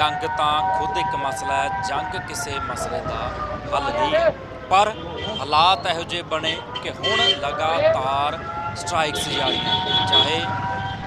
ਜੰਗ ਤਾਂ ਖੁਦ ਇੱਕ ਮਸਲਾ ਹੈ, ਜੰਗ ਕਿਸੇ ਮਸਲੇ ਦਾ ਹੱਲ ਨਹੀਂ ਹੈ ਪਰ ਹਾਲਾਤ ਇਹੋ ਜਿਹੇ ਬਣੇ ਕਿ ਹੁਣ ਲਗਾਤਾਰ ਸਟ੍ਰਾਈਕਸ ਜਾਰੀਆਂ ਨੇ। ਚਾਹੇ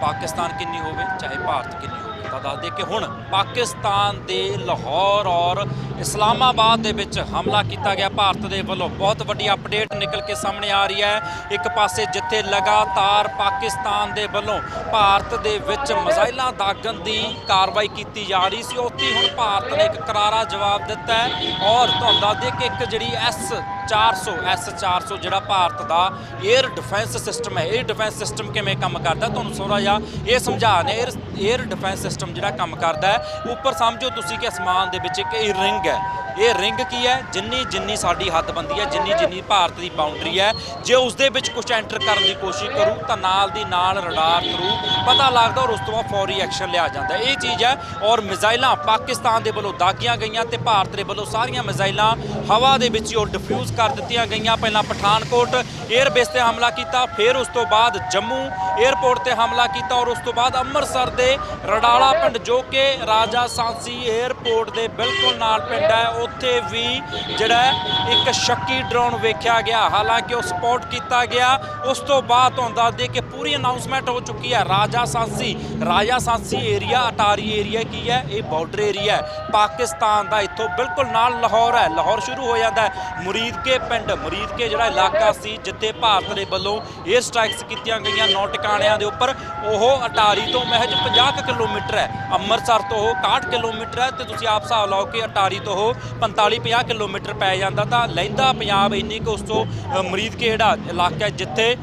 ਪਾਕਿਸਤਾਨ ਕਿੰਨੀ ਹੋਵੇ, ਚਾਹੇ ਭਾਰਤ ਕਿੰਨੀ ਹੋਵੇ ਤਾਂ ਦੱਸ ਦੇ ਕਿ ਹੁਣ ਪਾਕਿਸਤਾਨ ਦੇ ਲਾਹੌਰ ਔਰ ਇਸਲਾਮਾਬਾਦ ਦੇ ਵਿੱਚ ਹਮਲਾ ਕੀਤਾ ਗਿਆ। ਭਾਰਤ ਦੇ ਵੱਲੋਂ ਬਹੁਤ ਵੱਡੀ ਅਪਡੇਟ ਨਿਕਲ ਕੇ ਸਾਹਮਣੇ ਆ ਰਹੀ ਹੈ। ਇੱਕ ਪਾਸੇ ਜਿੱਥੇ ਲਗਾਤਾਰ ਪਾਕਿਸਤਾਨ ਦੇ ਵੱਲੋਂ ਭਾਰਤ ਦੇ ਵਿੱਚ ਮਜ਼ਾਇਲਾਂ ਦਾਗਣ ਦੀ ਕਾਰਵਾਈ ਕੀਤੀ ਜਾ ਰਹੀ ਸੀ, ਉੱਥੇ ਹੁਣ ਭਾਰਤ ਨੇ ਇੱਕ ਕਰਾਰਾ ਜਵਾਬ ਦਿੱਤਾ ਹੈ। ਔਰ ਤੁਹਾਨੂੰ ਦੱਸ ਦੇ ਕਿ ਇੱਕ ਜਿਹੜੀ ਐਸ 400 ਐਸ 400 ਜਿਹੜਾ ਭਾਰਤ ਦਾ 에ਅਰ ਡਿਫੈਂਸ ਸਿਸਟਮ ਹੈ, ਇਹ ਡਿਫੈਂਸ ਸਿਸਟਮ ਕਿਵੇਂ ਕੰਮ ਕਰਦਾ ਤੁਹਾਨੂੰ ਸੋਰਾ ਜਾਂ ਇਹ ਸਮਝਾ ਨੇ। 에ਅਰ ਡਿਫੈਂਸ ਸਿਸਟਮ ਜਿਹੜਾ ਕੰਮ ਕਰਦਾ ਹੈ, ਉੱਪਰ ਸਮਝੋ ਤੁਸੀਂ ਕਿ ਅਸਮਾਨ ਦੇ ਵਿੱਚ ਇੱਕ ਇਹ ਰਿੰਗ ਹੈ। ਇਹ ਰਿੰਗ ਕੀ ਹੈ? ਜਿੰਨੀ ਜਿੰਨੀ ਸਾਡੀ ਹੱਦ ਬੰਦੀ ਹੈ, ਜਿੰਨੀ ਜਿੰਨੀ ਭਾਰਤ ਦੀ ਬਾਉਂਡਰੀ ਹੈ, ਜੇ ਉਸ ਦੇ ਵਿੱਚ ਕੁਝ ਐਂਟਰ ਕਰਨ ਦੀ ਕੋਸ਼ਿਸ਼ ਕਰੂ, ਤਾਂ ਨਾਲ ਦੀ ਨਾਲ ਰਡਾਰ ਥਰੂ ਪਤਾ ਲੱਗਦਾ ਔਰ ਉਸ ਤੋਂ ਬਾਅਦ ਫੌਰੀ ਐਕਸ਼ਨ ਲਿਆ ਜਾਂਦਾ ਇਹ ਚੀਜ਼ ਹੈ ਔਰ ਮਿਜ਼ਾਈਲਾਂ ਪਾਕਿਸਤਾਨ ਦੇ ਵੱਲੋਂ ਦਾਗੀਆਂ ਗਈਆਂ ਤੇ ਭਾਰਤ ਦੇ ਵੱਲੋਂ ਸਾਰੀਆਂ ਮਿਜ਼ਾਈਲਾਂ ਹਵਾ ਦੇ ਵਿੱਚ ਹੀ ਉਹ ਡਿਫਿਊਜ਼ ਕਰ ਦਿੱਤੀਆਂ ਗਈਆਂ। ਪਹਿਲਾਂ ਪਠਾਨਕੋਟ 에ਅਰਬੇਸ ਤੇ ਹਮਲਾ ਕੀਤਾ, ਫਿਰ ਉਸ ਤੋਂ ਬਾਅਦ ਜੰਮੂ 에ਅਰਪੋਰਟ ਤੇ ਹਮਲਾ ਕੀਤਾ ਔਰ ਉਸ ਤੋਂ ਬਾਅਦ ਅੰਮ੍ਰਿਤਸਰ ਦੇ ਰਡਾਲਾ ਪਿੰਡ ਜੋ ਕਿ ਰਾਜਾ ਸਾਂਸੀ 에ਅਰਪੋਰਟ ਦੇ ਬਿਲਕੁਲ ਨਾਲ ਪਿੰਡ ਹੈ ਉੱਥੇ ਵੀ ਜਿਹੜਾ ਇੱਕ ਸ਼ੱਕੀ ਡਰੋਨ ਵੇਖਿਆ ਗਿਆ। ਹਾਲਾਂਕਿ ਉਹ ਸਪੌਟ ਕੀਤਾ ਗਿਆ। ਉਸ ਤੋਂ ਬਾਅਦ ਤੁਹਾਨੂੰ ਦੱਸ ਦੇ ਕਿ ਪੂਰੀ ਅਨਾਉਂਸਮੈਂਟ ਹੋ ਚੁੱਕੀ ਹੈ। ਰਾਜਾ ਸਾਂਸੀ ਰਾਜਾ ਸਾਂਸੀ ਏਰੀਆ, ਅਟਾਰੀ ਏਰੀਆ ਕੀ ਹੈ? ਇਹ ਬਾਰਡਰ ਏਰੀਆ ਹੈ। ਪਾਕਿਸਤਾਨ ਦਾ ਇੱਥੋਂ ਬਿਲਕੁਲ ਨਾਲ ਲਾਹੌਰ ਹੈ। ਲਾਹੌਰ ਸ਼ੁਰੂ ਹੋ ਜਾਂਦਾ ਹੈ। ਮੁਰੀਦਕੇ ਪਿੰਡ, ਮੁਰੀਦਕੇ ਜਿਹੜਾ ਇਲਾਕਾ ਸੀ ਜਿੱਥੇ ਭਾਰਤ ਦੇ ਵੱਲੋਂ 에ਅਰ ਸਟ੍ਰਾਈਕਸ ਕੀਤੀਆਂ ਗਈਆਂ ਨੌ ਟਿਕਾਣਿਆਂ ਦੇ ਉੱਪਰ, ਉਹ ਅਟਾਰੀ ਤੋਂ ਮਹਿਜ 50 ਕੁ ਕਿਲੋਮੀਟਰ ਹੈ। ਅੰਮ੍ਰਿਤਸਰ ਤੋਂ ਉਹ 61 ਕਿਲੋਮੀਟਰ ਹੈ ਤੇ ਤੁਸੀਂ ਆਪ ਹਿਸਾਬ ਲਾਓ ਕਿ ਅਟਾਰੀ ਤੋਂ ਉਹ 45 50 ਕਿਲੋਮੀਟਰ ਪੈ ਜਾਂਦਾ ਤਾਂ ਲਹਿੰਦਾ ਪੰਜਾਬ ਇੰਨੀ ਕੁ ਉਸ ਤੋਂ ਅ, ਮੁਰੀਦਕੇ ਜਿਹੜਾ ਇਲਾਕਾ ਜਿੱਥੇ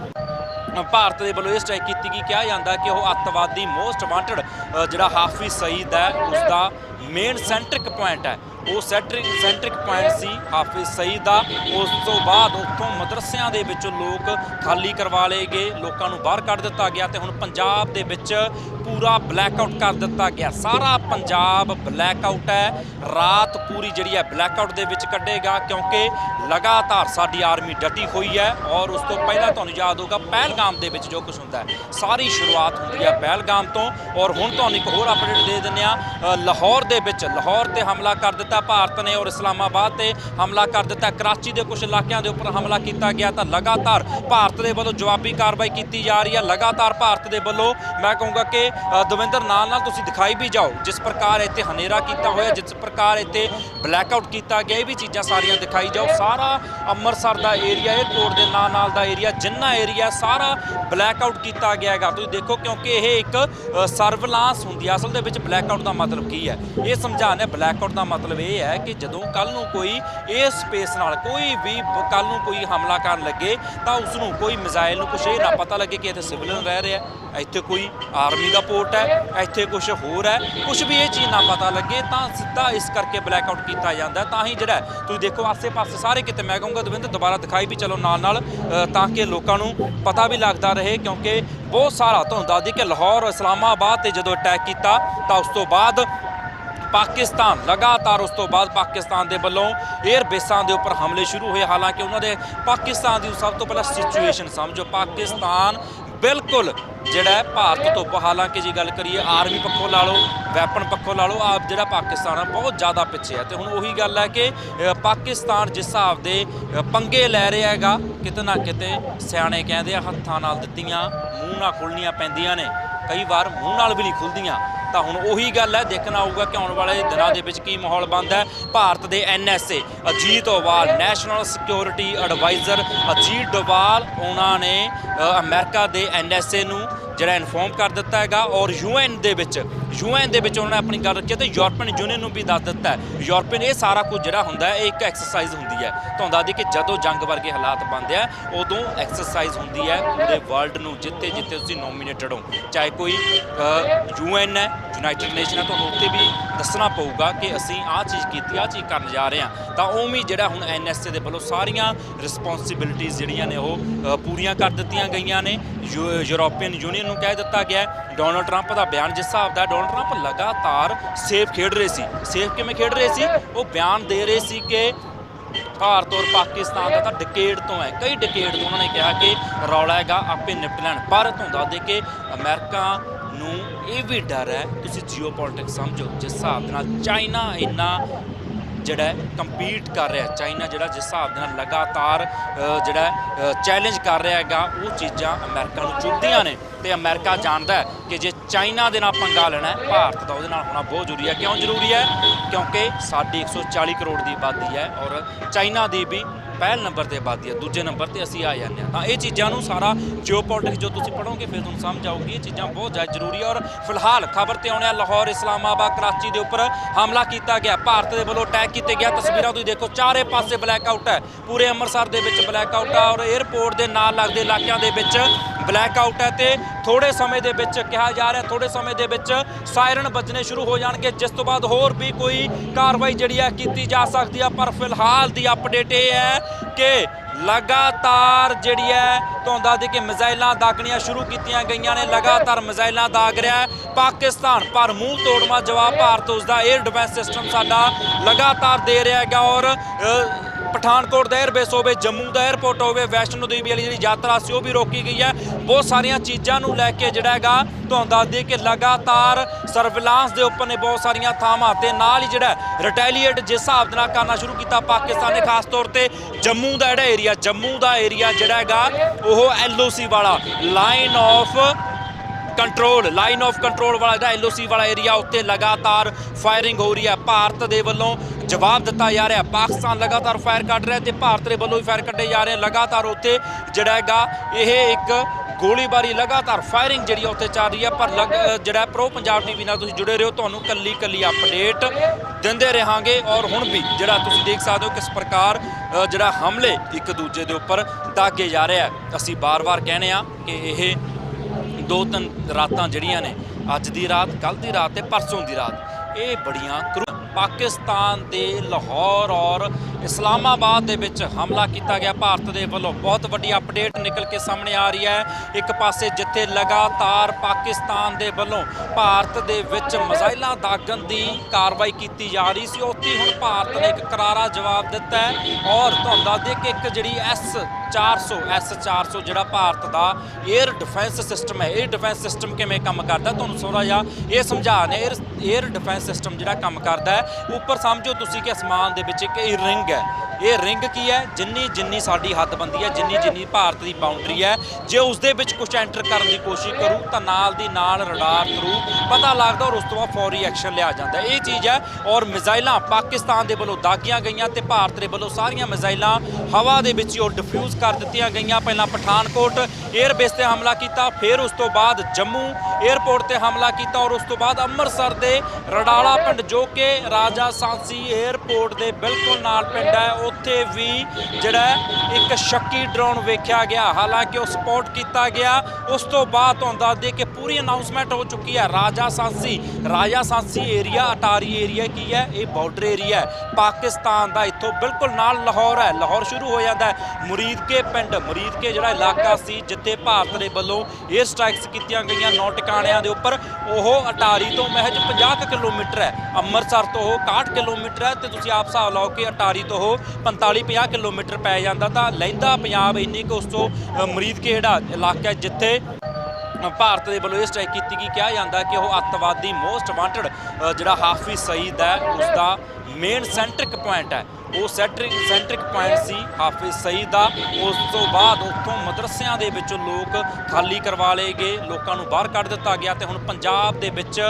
ਭਾਰਤ ਦੇ ਵੱਲੋਂ ਇਹ ਸਟ੍ਰਾਈਕ ਕੀਤੀ ਗਈ ਕਿਹਾ ਜਾਂਦਾ ਕਿ ਉਹ ਅੱਤਵਾਦੀ ਮੋਸਟ ਵਾਂਟਡ ਜਿਹੜਾ ਹਾਫਿਜ਼ ਸਈਦ ਹੈ ਉਸ ਦਾ ਮੇਨ ਸੈਂਟਰਿਕ ਪੁਆਇੰਟ ਹੈ। ਉਹ ਸੈਂਟਰਿਕ ਸੈਂਟਰਿਕ ਪੁਆਇੰਟ ਸੀ ਹਾਫਿਜ਼ ਸਈਦ ਦਾ। ਉਸ ਤੋਂ ਬਾਅਦ ਉੱਥੋਂ ਮਦਰਸਿਆਂ ਦੇ ਵਿੱਚੋਂ ਲੋਕ ਖਾਲੀ ਕਰਵਾ ਲਏ ਗਏ। ਲੋਕਾਂ ਨੂੰ ਬਾਹਰ ਕੱਢ ਦਿੱਤਾ ਗਿਆ ਤੇ ਹੁਣ ਪੰਜਾਬ ਦੇ ਵਿੱਚ ਪੂਰਾ ਬਲੈਕ ਆਊਟ ਕਰ ਦਿੱਤਾ ਗਿਆ। ਸਾਰਾ ਪੰਜਾਬ ਬਲੈਕ ਆਊਟ ਹੈ। ਰਾਤ ਪੂਰੀ ਜਿਹੜੀ ਹੈ ਬਲੈਕ ਆਊਟ ਦੇ ਵਿੱਚ ਕੱਢੇਗਾ ਕਿਉਂਕਿ ਲਗਾਤਾਰ ਸਾਡੀ ਆਰਮੀ ਡਟੀ ਹੋਈ ਹੈ ਔਰ ਉਸ ਤੋਂ ਪਹਿਲਾਂ ਤੁਹਾਨੂੰ ਯਾਦ ਹੋਊਗਾ ਪਹਿਲਗਾਮ ਦੇ ਵਿੱਚ ਜੋ ਕੁਝ ਹੁੰਦਾ ਹੈ, ਸਾਰੀ ਸ਼ੁਰੂਆਤ ਹੁੰਦੀ ਹੈ ਪਹਿਲਗਾਮ ਤੋਂ। ਔਰ ਹੁਣ ਤੁਹਾਨੂੰ ਇੱਕ ਹੋਰ ਅਪਡੇਟ ਦੇ ਦਿੰਦੇ ਆ ਲਾਹੌਰ ਦੇ ਵਿੱਚ ਲਾਹੌਰ ਤੇ ਹਮਲਾ ਕਰ ਦਿੱਤਾ ਭਾਰਤ ਨੇ ਔਰ ਇਸਲਾਮਾਬਾਦ ਤੇ ਹਮਲਾ ਕਰ ਦਿੱਤਾ। ਕਰਾਚੀ ਦੇ ਕੁਝ ਇਲਾਕਿਆਂ ਦੇ ਉੱਪਰ ਹਮਲਾ ਕੀਤਾ ਗਿਆ ਤਾਂ ਲਗਾਤਾਰ ਭਾਰਤ ਦੇ ਵੱਲੋਂ ਜਵਾਬੀ ਕਾਰਵਾਈ ਕੀਤੀ ਜਾ ਰਹੀ ਹੈ। ਲਗਾਤਾਰ ਭਾਰਤ ਦੇ ਵੱਲੋਂ ਮੈਂ ਕਹੂੰਗਾ ਕਿ ਦਵਿੰਦਰ, ਨਾਲ ਨਾਲ ਤੁਸੀਂ ਦਿਖਾਈ ਵੀ ਜਾਓ ਜਿਸ ਪ੍ਰਕਾਰ ਇੱਥੇ ਹਨੇਰਾ ਕੀਤਾ ਹੋਇਆ, ਜਿਸ ਪ੍ਰਕਾਰ ਇੱਥੇ ਬਲੈਕ ਆਊਟ ਕੀਤਾ ਗਿਆ। ਇਹ ਵੀ ਚੀਜ਼ਾਂ ਸਾਰੀਆਂ ਦਿਖਾਈ ਜਾਓ। ਸਾਰਾ ਅੰਮ੍ਰਿਤਸਰ ਦਾ ਏਰੀਆ 에ਅਰਪੋਰਟ ਦੇ ਨਾਲ ਨਾਲ ਦਾ ਏਰੀਆ ਜਿੰਨਾ ਏਰੀਆ ਸਾਰਾ ਬਲੈਕ ਆਊਟ ਕੀਤਾ ਗਿਆ ਹੈਗਾ। ਤੁਸੀਂ ਦੇਖੋ ਕਿਉਂਕਿ ਇਹ ਇੱਕ ਸਰਵਲਾਂਸ ਹੁੰਦੀ ਹੈ। ਅਸਲ ਦੇ ਵਿੱਚ ਬਲੈਕ ਆਊਟ ਦਾ ਮਤਲਬ ਕੀ ਹੈ? ਇਹ ਸਮਝਾਣਾ ਬਲੈਕ ਆਊਟ ਦਾ ਮਤਲਬ ਇਹ ਹੈ ਕਿ ਜਦੋਂ ਕੱਲ ਨੂੰ ਕੋਈ ਇਹ ਸਪੇਸ ਨਾਲ ਕੋਈ ਵੀ ਕੱਲ ਨੂੰ ਕੋਈ ਹਮਲਾ ਕਰਨ ਲੱਗੇ, ਤਾਂ ਉਸ ਨੂੰ ਕੋਈ ਮਿਜ਼ਾਈਲ ਨੂੰ ਕੁਛ ਇਹ ਨਾ ਪਤਾ ਲੱਗੇ ਕਿ ਇੱਥੇ ਸਿਵਲਿਅਨ ਰਹਿ ਰਿਹਾ ਇੱਥੇ ਕੋਈ ਆਰਮੀ ਦਾ ਪੋਰਟ ਹੈ, ਇੱਥੇ ਕੁਝ ਹੋਰ ਹੈ। ਕੁਝ ਵੀ ਇਹ ਚੀਜ਼ ਨਾ ਪਤਾ ਲੱਗੇ, ਤਾਂ ਸਿੱਧਾ ਇਸ ਕਰਕੇ ਬਲੈਕ ਆਊਟ ਕੀਤਾ ਜਾਂਦਾ ਤਾਂ ਹੀ ਜਿਹੜਾ ਤੁਸੀਂ ਦੇਖੋ ਆਸੇ-ਪਾਸੇ ਸਾਰੇ ਕਿਤੇ ਮੈਂ ਕਹੂੰਗਾ ਦਵਿੰਦਰ, ਦੁਬਾਰਾ ਦਿਖਾਈ ਵੀ ਚਲੋ ਨਾਲ ਨਾਲ ਤਾਂ ਕਿ ਲੋਕਾਂ ਨੂੰ ਪਤਾ ਵੀ ਲੱਗਦਾ ਰਹੇ, ਕਿਉਂਕਿ ਬਹੁਤ ਸਾਰਾ ਤੁਹਾਨੂੰ ਦੱਸ ਦਈਏ ਕਿ ਲਾਹੌਰ, ਇਸਲਾਮਾਬਾਦ ਤੇ ਜਦੋਂ ਅਟੈਕ ਕੀਤਾ, ਤਾਂ ਉਸ ਤੋਂ ਬਾਅਦ ਪਾਕਿਸਤਾਨ ਲਗਾਤਾਰ ਉਸ ਤੋਂ ਬਾਅਦ ਪਾਕਿਸਤਾਨ ਦੇ ਵੱਲੋਂ 에ਅਰ ਬੇਸਾਂ ਦੇ ਉੱਪਰ ਹਮਲੇ ਸ਼ੁਰੂ ਹੋਏ। ਹਾਲਾਂਕਿ ਉਹਨਾਂ ਦੇ ਪਾਕਿਸਤਾਨ ਦੀ ਸਭ ਤੋਂ ਪਹਿਲਾਂ ਸਿਚੁਏਸ਼ਨ ਸਮਝੋ। ਪਾਕਿਸਤਾਨ ਬਿਲਕੁਲ ਜਿਹੜਾ ਹੈ ਭਾਰਤ ਤੋਂ ਹਾਲਾਂਕਿ ਜੀ ਗੱਲ ਕਰੀਏ ਆਰਮੀ ਪੱਖੋਂ ਲਾ ਲਓ ਵੈਪਨ ਪੱਖੋਂ ਲਾ ਲਓ, ਆਪ ਜਿਹੜਾ ਪਾਕਿਸਤਾਨ ਆ ਬਹੁਤ ਜ਼ਿਆਦਾ ਪਿੱਛੇ ਹੈ। ਤੇ ਹੁਣ ਉਹੀ ਗੱਲ ਹੈ ਕਿ ਪਾਕਿਸਤਾਨ ਜਿਸ ਹਿਸਾਬ ਦੇ ਪੰਗੇ ਲੈ ਰਿਹਾ ਹੈਗਾ, ਕਿਤੇ ਨਾ ਕਿਤੇ ਸਿਆਣੇ ਕਹਿੰਦੇ ਆ, ਹੱਥਾਂ ਨਾਲ ਦਿੱਤੀਆਂ, ਮੂੰਹ ਨਾਲ ਖੁੱਲਣੀਆਂ ਪੈਂਦੀਆਂ ਨੇ। ਕਈ ਵਾਰ ਮੂੰਹ ਨਾਲ ਵੀ ਨਹੀਂ ਖੁੱਲਦੀਆਂ। ਤਾਂ ਹੁਣ ਉਹੀ ਗੱਲ ਹੈ ਦੇਖਣਾ ਆਊਗਾ ਕਿ ਆਉਣ ਵਾਲੇ ਦਿਨਾਂ ਦੇ ਵਿੱਚ ਕੀ ਮਾਹੌਲ ਬਣਦਾ ਹੈ। ਭਾਰਤ ਦੇ NSA Ajit Doval national security adviser Ajit Doval ਉਹਨਾਂ ਨੇ ਅ, ਅਮਰੀਕਾ ਦੇ ਐਨਐਸਏ ਨੂੰ ਜਿਹੜਾ ਇਨਫੋਰਮ ਕਰ ਦਿੱਤਾ ਹੈਗਾ ਔਰ ਯੂਐਨ ਦੇ ਵਿੱਚ ਯੂਐਨ ਦੇ ਵਿੱਚ ਉਹਨਾਂ ਨੇ ਆਪਣੀ ਗੱਲ ਰੱਖੀ ਹੈ ਤੇ ਯੂਰਪੀਅਨ ਯੂਨੀਅਨ ਨੂੰ ਵੀ ਦੱਸ ਦਿੱਤਾ ਹੈ। ਯੂਰਪੀਅਨ ਇਹ ਸਾਰਾ ਕੁਝ ਜਿਹੜਾ ਹੁੰਦਾ ਹੈ, ਇਹ ਇੱਕ ਐਕਸਰਸਾਈਜ਼ ਹੁੰਦੀ ਹੈ। ਤੁਹਾਨੂੰ ਦੱਸ ਦਈਏ ਕਿ ਜਦੋਂ ਜੰਗ ਵਰਗੇ ਹਾਲਾਤ ਬਣਦੇ ਆ, ਉਦੋਂ ਐਕਸਰਸਾਈਜ਼ ਹੁੰਦੀ ਹੈ ਪੂਰੇ ਵਰਲਡ ਨੂੰ, ਜਿੱਥੇ ਜਿੱਥੇ ਤੁਸੀਂ ਨੋਮੀਨੇਟਡ ਹੋ। ਚਾਹੇ ਕੋਈ ਯੂਐਨ ਹੈ ਯੂਨਾਈਟਿਡ ਨੇਸ਼ਨ ਹੈ, ਤੁਹਾਨੂੰ ਉੱਤੇ ਵੀ ਦੱਸਣਾ ਪਊਗਾ ਕਿ ਅਸੀਂ ਆਹ ਚੀਜ਼ ਕੀਤੀ, ਆਹ ਚੀਜ਼ ਕਰਨ ਜਾ ਰਹੇ ਹਾਂ। ਤਾਂ ਉਵੇਂ ਹੀ ਜਿਹੜਾ ਹੁਣ ਐਨਐਸਏ ਦੇ ਵੱਲੋਂ ਸਾਰੀਆਂ ਰਿਸਪੌਂਸਿਬਿਲਟੀਆਂ ਜਿਹੜੀਆਂ ਨੇ ਉਹ ਪੂਰੀਆਂ ਕਰ ਦਿੱਤੀਆਂ ਗਈਆਂ ਨੇ। ਯੂ- ਯੂਰੋਪੀਅਨ ਯੂਨੀਅਨ ਨੂੰ ਕਹਿ ਦਿੱਤਾ ਗਿਆ ਡੋਨਲਡ ਟਰੰਪ ਦਾ ਬਿਆਨ, ਜਿਸ ਹਿਸਾਬ ਦਾ ਡੋਨਲਡ ਟਰੰਪ ਲਗਾਤਾਰ ਸੇਫ ਖੇਡ ਰਹੇ ਸੀ। ਸੇਫ ਕਿਵੇਂ ਖੇਡ ਰਹੇ ਸੀ? ਉਹ ਬਿਆਨ ਦੇ ਰਹੇ ਸੀ ਕਿ ਭਾਰਤ ਔਰ ਪਾਕਿਸਤਾਨ ਦਾ ਤਾਂ ਡਿਕੇਡ ਤੋਂ ਹੈ, ਕਈ ਡਿਕੇਡ ਤੋਂ ਉਹਨਾਂ ਨੇ ਕਿਹਾ ਕਿ ਰੌਲਾ ਹੈਗਾ ਆਪੇ ਨਿਪਟ ਲੈਣ। ਪਰ ਤੁਹਾਨੂੰ ਦੱਸ ਦੇ ਕੇ ਅਮਰੀਕਾ ਨੂੰ ਇਹ ਵੀ ਡਰ ਹੈ, ਤੁਸੀਂ ਜੀਓਪੋਲਿਟਿਕਸ ਸਮਝੋ, ਜਿਸ ਹਿਸਾਬ ਦੇ ਨਾਲ ਚਾਈਨਾ ਇੰਨਾ ਜਿਹੜਾ ਕੰਪੀਟ ਕਰ ਰਿਹਾ ਚਾਈਨਾ ਜਿਹੜਾ ਜਿਸ ਹਿਸਾਬ ਦੇ ਨਾਲ ਲਗਾਤਾਰ ਜਿਹੜਾ ਚੈਲੰਜ ਕਰ ਰਿਹਾ ਹੈਗਾ, ਉਹ ਚੀਜ਼ਾਂ ਅਮਰੀਕਾ ਨੂੰ ਚੁੱਭਦੀਆਂ ਨੇ। ਤੇ ਅਮਰੀਕਾ ਜਾਣਦਾ ਕਿ ਜੇ ਚਾਈਨਾ ਦੇ ਨਾਲ ਪੰਗਾ ਲੈਣਾ ਭਾਰਤ ਦਾ ਉਹਦੇ ਨਾਲ ਹੋਣਾ ਬਹੁਤ ਜ਼ਰੂਰੀ ਹੈ। ਕਿਉਂ ਜ਼ਰੂਰੀ ਹੈ? ਕਿਉਂਕਿ ਸਾਡੀ 140 ਕਰੋੜ ਦੀ ਆਬਾਦੀ ਹੈ ਔਰ ਚਾਈਨਾ ਦੀ ਵੀ ਪਹਿਲ ਨੰਬਰ ਤੇ ਆਬਾਦੀ ਹੈ ਦੂਜੇ ਨੰਬਰ ਤੇ ਅਸੀਂ ਆ ਜਾਂਦੇ ਹਾਂ ਤਾਂ ਇਹ ਚੀਜ਼ਾਂ ਨੂੰ ਸਾਰਾ ਜਿਓਪੋਲਿਟਿਕਸ ਜੋ ਤੁਸੀਂ ਪੜ੍ਹੋਗੇ, ਫਿਰ ਤੁਹਾਨੂੰ ਸਮਝ ਆਊਗੀ। ਇਹ ਚੀਜ਼ਾਂ ਬਹੁਤ ਜ਼ਿਆਦਾ ਜ਼ਰੂਰੀ ਹੈ ਔਰ ਫਿਲਹਾਲ ਖਬਰ ਤੇ ਆਉਣੇ ਆ ਲਾਹੌਰ, ਇਸਲਾਮਾਬਾਦ, ਕਰਾਚੀ ਦੇ ਉੱਪਰ ਹਮਲਾ ਕੀਤਾ ਗਿਆ। ਭਾਰਤ ਦੇ ਵੱਲੋਂ ਅਟੈਕ ਕੀਤੇ ਗਿਆ। ਤਸਵੀਰਾਂ ਤੁਸੀਂ ਦੇਖੋ, ਚਾਰੇ ਪਾਸੇ ਬਲੈਕ ਆਊਟ ਹੈ। ਪੂਰੇ ਅੰਮ੍ਰਿਤਸਰ ਦੇ ਵਿੱਚ ਬਲੈਕ ਆਊਟ ਹੈ ਔਰ 에ਅਰਪੋਰਟ ਦੇ ਨਾਲ ਲੱਗਦੇ ਇਲਾਕਿਆਂ ਦੇ ਵਿੱਚ ਬਲੈਕ ਆਊਟ ਹੈ ਤੇ ਥੋੜੇ ਸਮੇਂ ਦੇ ਵਿੱਚ ਕਿਹਾ ਜਾ ਰਿਹਾ ਥੋੜੇ ਸਮੇਂ ਦੇ ਵਿੱਚ ਸਾਇਰਨ ਵੱਜਣੇ ਸ਼ੁਰੂ ਹੋ ਜਾਣਗੇ, ਜਿਸ ਤੋਂ ਬਾਅਦ ਹੋਰ ਵੀ ਕੋਈ ਕਾਰਵਾਈ ਜਿਹੜੀ ਹੈ ਕੀਤੀ ਜਾ ਸਕਦੀ ਹੈ, ਪਰ ਫਿਲਹਾਲ ਦੀ ਅਪਡੇਟ ਇਹ ਹੈ ਕਿ ਲਗਾਤਾਰ ਜਿਹੜੀ ਹੈ, ਧੁੰਦਾ ਦੇ ਕਿ ਮਿਜ਼ਾਈਲਾਂ ਦਾਗਣੀਆਂ ਸ਼ੁਰੂ ਕੀਤੀਆਂ ਗਈਆਂ ਨੇ, ਲਗਾਤਾਰ ਮਿਜ਼ਾਈਲਾਂ ਦਾਗ ਰਿਹਾ ਪਾਕਿਸਤਾਨ ਪਰ ਮੂੰਹ ਤੋੜਵਾ ਜਵਾਬ ਭਾਰਤ ਉਸ ਦਾ 에ਅਰ ਡਿਫੈਂਸ ਸਿਸਟਮ ਸਾਡਾ ਲਗਾਤਾਰ ਦੇ ਰਿਹਾ ਹੈਗਾ ਔਰ ਪਠਾਨਕੋਟ ਦਾ 에ਅਰਬੇਸ ਹੋਵੇ, ਜੰਮੂ ਦਾ 에ਅਰਪੋਰਟ ਹੋਵੇ, ਵੈਸ਼ਨੋ ਦੇਵੀ ਵਾਲੀ ਜਿਹੜੀ ਯਾਤਰਾ ਸੀ, ਉਹ ਵੀ ਰੋਕੀ ਗਈ ਹੈ। ਬਹੁਤ ਸਾਰੀਆਂ ਚੀਜ਼ਾਂ ਨੂੰ ਲੈ ਕੇ ਜਿਹੜਾ ਹੈਗਾ ਤੁਹਾਨੂੰ ਦੱਸ ਦਈਏ ਕਿ ਲਗਾਤਾਰ ਸਰਵੇਲਾਂਸ ਦੇ ਉੱਪਰ ਨੇ ਬਹੁਤ ਸਾਰੀਆਂ ਥਾਵਾਂ ਤੇ ਨਾਲ ਹੀ ਜਿਹੜਾ ਰਿਟੈਲੀਏਟ ਜਿਸ ਹਿਸਾਬ ਦੇ ਨਾਲ ਕਰਨਾ ਸ਼ੁਰੂ ਕੀਤਾ ਪਾਕਿਸਤਾਨ ਨੇ, ਖਾਸ ਤੌਰ ਤੇ ਜੰਮੂ ਦਾ ਜਿਹੜਾ ਏਰੀਆ ਜੰਮੂ ਦਾ ਏਰੀਆ ਜਿਹੜਾ ਹੈਗਾ, ਉਹ ਐਲਓਸੀ ਵਾਲਾ line of control line of control ਵਾਲਾ ਜਿਹੜਾ ਐਲਓਸੀ ਵਾਲਾ ਏਰੀਆ ਉੱਤੇ ਲਗਾਤਾਰ ਫਾਇਰਿੰਗ ਹੋ ਰਹੀ ਹੈ। ਭਾਰਤ ਦੇ ਵੱਲੋਂ ਜਵਾਬ ਦਿੱਤਾ ਜਾ ਰਿਹਾ ਪਾਕਿਸਤਾਨ ਲਗਾਤਾਰ ਫਾਇਰ ਕੱਢ ਰਿਹਾ ਤੇ ਭਾਰਤ ਦੇ ਵੱਲੋਂ ਵੀ ਫਾਇਰ ਕੱਢੇ ਜਾ ਰਹੇ ਲਗਾਤਾਰ ਉੱਥੇ ਜਿਹੜਾ ਹੈਗਾ, ਇਹ ਇੱਕ ਗੋਲੀਬਾਰੀ ਲਗਾਤਾਰ ਫਾਇਰਿੰਗ ਜਿਹੜੀ ਆ ਉੱਥੇ ਚੱਲ ਰਹੀ ਹੈ ਪਰ ਲਗ- ਜਿਹੜਾ ਪ੍ਰੋ ਪੰਜਾਬ ਟੀਵੀ ਨਾਲ ਤੁਸੀਂ ਜੁੜੇ ਰਹੋ, ਤੁਹਾਨੂੰ ਕੱਲੀ ਕੱਲੀ ਅਪਡੇਟ ਦਿੰਦੇ ਰਹਾਂਗੇ। ਔਰ ਹੁਣ ਵੀ ਜਿਹੜਾ ਤੁਸੀਂ ਦੇਖ ਸਕਦੇ ਹੋ ਕਿਸ ਪ੍ਰਕਾਰ ਜਿਹੜਾ ਹਮਲੇ ਇੱਕ ਦੂਜੇ ਦੇ ਉੱਪਰ ਦਾਗੇ ਜਾ ਰਿਹਾ ਹੈ। ਅਸੀਂ ਬਾਰ-ਬਾਰ ਕਹਿੰਦੇ ਆ ਕਿ ਇਹ ਦੋ ਤਿੰਨ ਰਾਤਾਂ ਜਿਹੜੀਆਂ ਨੇ, ਅੱਜ ਦੀ ਰਾਤ ਕੱਲ ਦੀ ਰਾਤ ਤੇ ਪਰਸੋਂ ਦੀ ਰਾਤ, ਇਹ ਬੜੀਆਂ ਪਾਕਿਸਤਾਨ ਦੇ ਲਾਹੌਰ ਔਰ ਇਸਲਾਮਾਬਾਦ ਦੇ ਵਿੱਚ ਹਮਲਾ ਕੀਤਾ ਗਿਆ। ਭਾਰਤ ਦੇ ਵੱਲੋਂ ਬਹੁਤ ਵੱਡੀ ਅਪਡੇਟ ਨਿਕਲ ਕੇ ਸਾਹਮਣੇ ਆ ਰਹੀ ਹੈ। ਇੱਕ ਪਾਸੇ ਜਿੱਥੇ ਲਗਾਤਾਰ ਪਾਕਿਸਤਾਨ ਦੇ ਵੱਲੋਂ ਭਾਰਤ ਦੇ ਵਿੱਚ ਮਜ਼ਾਇਲਾਂ ਦਾਗਣ ਦੀ ਕਾਰਵਾਈ ਕੀਤੀ ਜਾ ਰਹੀ ਸੀ, ਉੱਥੇ ਹੁਣ ਭਾਰਤ ਨੇ ਇੱਕ ਕਰਾਰਾ ਜਵਾਬ ਦਿੱਤਾ ਹੈ ਔਰ ਤੁਹਾਨੂੰ ਦੱਸ ਦੇ ਕਿ ਇੱਕ ਜਿਹੜੀ ਐਸ 400 ਐਸ 400 ਜਿਹੜਾ ਭਾਰਤ ਦਾ 에ਅਰ ਡਿਫੈਂਸ ਸਿਸਟਮ ਹੈ ਇਹ ਡਿਫੈਂਸ ਸਿਸਟਮ ਕਿਵੇਂ ਕੰਮ ਕਰਦਾ ਤੁਹਾਨੂੰ ਸੋਰਾ ਜਾਂ ਇਹ ਸਮਝਾਣੇ 에ਅਰ ਡਿਫੈਂਸ ਸਿਸਟਮ ਜਿਹੜਾ ਕੰਮ ਕਰਦਾ ਹੈ। ਉੱਪਰ ਸਮਝੋ ਤੁਸੀਂ ਕਿ ਅਸਮਾਨ ਦੇ ਵਿੱਚ ਇੱਕ ਇਹ ਰਿੰਗ ਹੈ। ਇਹ ਰਿੰਗ ਕੀ ਹੈ? ਜਿੰਨੀ ਜਿੰਨੀ ਸਾਡੀ ਹੱਦਬੰਦੀ ਹੈ, ਜਿੰਨੀ ਜਿੰਨੀ ਭਾਰਤ ਦੀ ਬਾਉਂਡਰੀ ਹੈ। ਜੇ ਉਸ ਦੇ ਵਿੱਚ ਕੁਝ ਐਂਟਰ ਕਰਨ ਦੀ ਕੋਸ਼ਿਸ਼ ਕਰੂ, ਤਾਂ ਨਾਲ ਦੀ ਨਾਲ ਰਡਾਰ ਥਰੂ ਪਤਾ ਲੱਗਦਾ ਔਰ ਉਸ ਤੋਂ ਬਾਅਦ ਫੌਰੀ ਐਕਸ਼ਨ ਲਿਆ ਜਾਂਦਾ ਇਹ ਚੀਜ਼ ਹੈ ਔਰ ਮਿਜ਼ਾਈਲਾਂ ਪਾਕਿਸਤਾਨ ਦੇ ਵੱਲੋਂ ਦਾਗੀਆਂ ਗਈਆਂ ਤੇ ਭਾਰਤ ਦੇ ਵੱਲੋਂ ਸਾਰੀਆਂ ਮਿਜ਼ਾਈਲਾਂ ਹਵਾ ਦੇ ਵਿੱਚ ਹੀ ਉਹ ਡਿਫਿਊਜ਼ ਕਰ ਦਿੱਤੀਆਂ ਗਈਆਂ। ਪਹਿਲਾਂ ਪਠਾਨਕੋਟ 에ਅਰ ਬੇਸ ਤੇ ਹਮਲਾ ਕੀਤਾ, ਫਿਰ ਉਸ ਤੋਂ ਬਾਅਦ ਜੰਮੂ 에ਅਰਪੋਰਟ ਤੇ ਹਮਲਾ ਕੀਤਾ ਔਰ ਉਸ ਤੋਂ ਬਾਅਦ ਅੰਮ੍ਰਿਤਸਰ ਦੇ ਰਡਾਲਾ ਪਿੰਡ ਜੋ ਕਿ ਰਾਜਾ ਸਾਂਸੀ 에ਅਰਪੋਰਟ ਦੇ ਬਿਲਕੁਲ ਨਾਲ ਪਿੰਡ ਹੈ। ਉੱਥੇ ਵੀ ਜਿਹੜਾ ਇੱਕ ਸ਼ੱਕੀ ਡਰੋਨ ਵੇਖਿਆ ਗਿਆ। ਹਾਲਾਂਕਿ ਉਹ ਸਪੌਟ ਕੀਤਾ ਗਿਆ। ਉਸ ਤੋਂ ਬਾਅਦ ਤੁਹਾਨੂੰ ਦੱਸ ਦਈਏ ਕਿ ਪੂਰੀ ਅਨਾਉਂਸਮੈਂਟ ਹੋ ਚੁੱਕੀ ਹੈ। ਰਾਜਾ ਸਾਂਸੀ ਰਾਜਾ ਸਾਂਸੀ ਏਰੀਆ ਅਟਾਰੀ ਏਰੀਆ ਕੀ ਹੈ? ਇਹ ਬਾਰਡਰ ਏਰੀਆ ਹੈ। ਪਾਕਿਸਤਾਨ ਦਾ ਇੱਥੋਂ ਬਿਲਕੁਲ ਨਾਲ ਲਾਹੌਰ ਹੈ। ਲਾਹੌਰ ਸ਼ੁਰੂ ਹੋ ਜਾਂਦਾ ਹੈ। ਮੁਰੀਦਕੇ ਪਿੰਡ ਮੁਰੀਦਕੇ ਜਿਹੜਾ ਇਲਾਕਾ ਸੀ ਜਿੱਥੇ ਭਾਰਤ ਦੇ ਵੱਲੋਂ 에ਅਰ ਸਟ੍ਰਾਈਕਸ ਕੀਤੀਆਂ ਗਈਆਂ ਨੌ ਟਿਕਾਣਿਆਂ ਦੇ ਉੱਪਰ ਉਹ ਅਟਾਰੀ ਤੋਂ ਮਹਿਜ 50 ਕੁ ਕਿਲੋਮੀਟਰ ਹੈ। ਅੰਮ੍ਰਿਤਸਰ ਤੋਂ ਉਹ 61 ਕਿਲੋਮੀਟਰ ਹੈ ਤੇ ਤੁਸੀਂ ਆਪ ਹਿਸਾਬ ਲਾਓ ਕਿ ਅਟਾਰੀ ਤੋਂ ਉਹ 45 50 ਕਿਲੋਮੀਟਰ ਪੈ ਜਾਂਦਾ ਤਾਂ ਲਹਿੰਦਾ ਪੰਜਾਬ ਇੰਨੀ ਕੁ ਉਸ ਤੋਂ ਅ, ਮੁਰੀਦਕੇ ਜਿਹੜਾ ਇਲਾਕਾ ਜਿੱਥੇ ਭਾਰਤ ਦੇ ਵੱਲੋਂ ਇਹ ਸਟ੍ਰਾਈਕ ਕੀਤੀ ਗਈ। ਕਿਹਾ ਜਾਂਦਾ ਕਿ ਉਹ ਅੱਤਵਾਦੀ ਮੋਸਟ ਵਾਂਟਡ ਜਿਹੜਾ ਹਾਫਿਜ਼ ਸਈਦ ਹੈ ਉਸ ਦਾ ਮੇਨ ਸੈਂਟਰਿਕ ਪੁਆਇੰਟ ਹੈ। ਉਹ ਸੈਂਟਰਿਕ ਸੈਂਟਰਿਕ ਪੁਆਇੰਟ ਸੀ ਹਾਫਿਜ਼ ਸਈਦ ਦਾ। ਉਸ ਤੋਂ ਬਾਅਦ ਉੱਥੋਂ ਮਦਰਸਿਆਂ ਦੇ ਵਿੱਚੋਂ ਲੋਕ ਖਾਲੀ ਕਰਵਾ ਲਏ ਗਏ। ਲੋਕਾਂ ਨੂੰ ਬਾਹਰ ਕੱਢ ਦਿੱਤਾ ਗਿਆ ਤੇ ਹੁਣ ਪੰਜਾਬ ਦੇ ਵਿੱਚ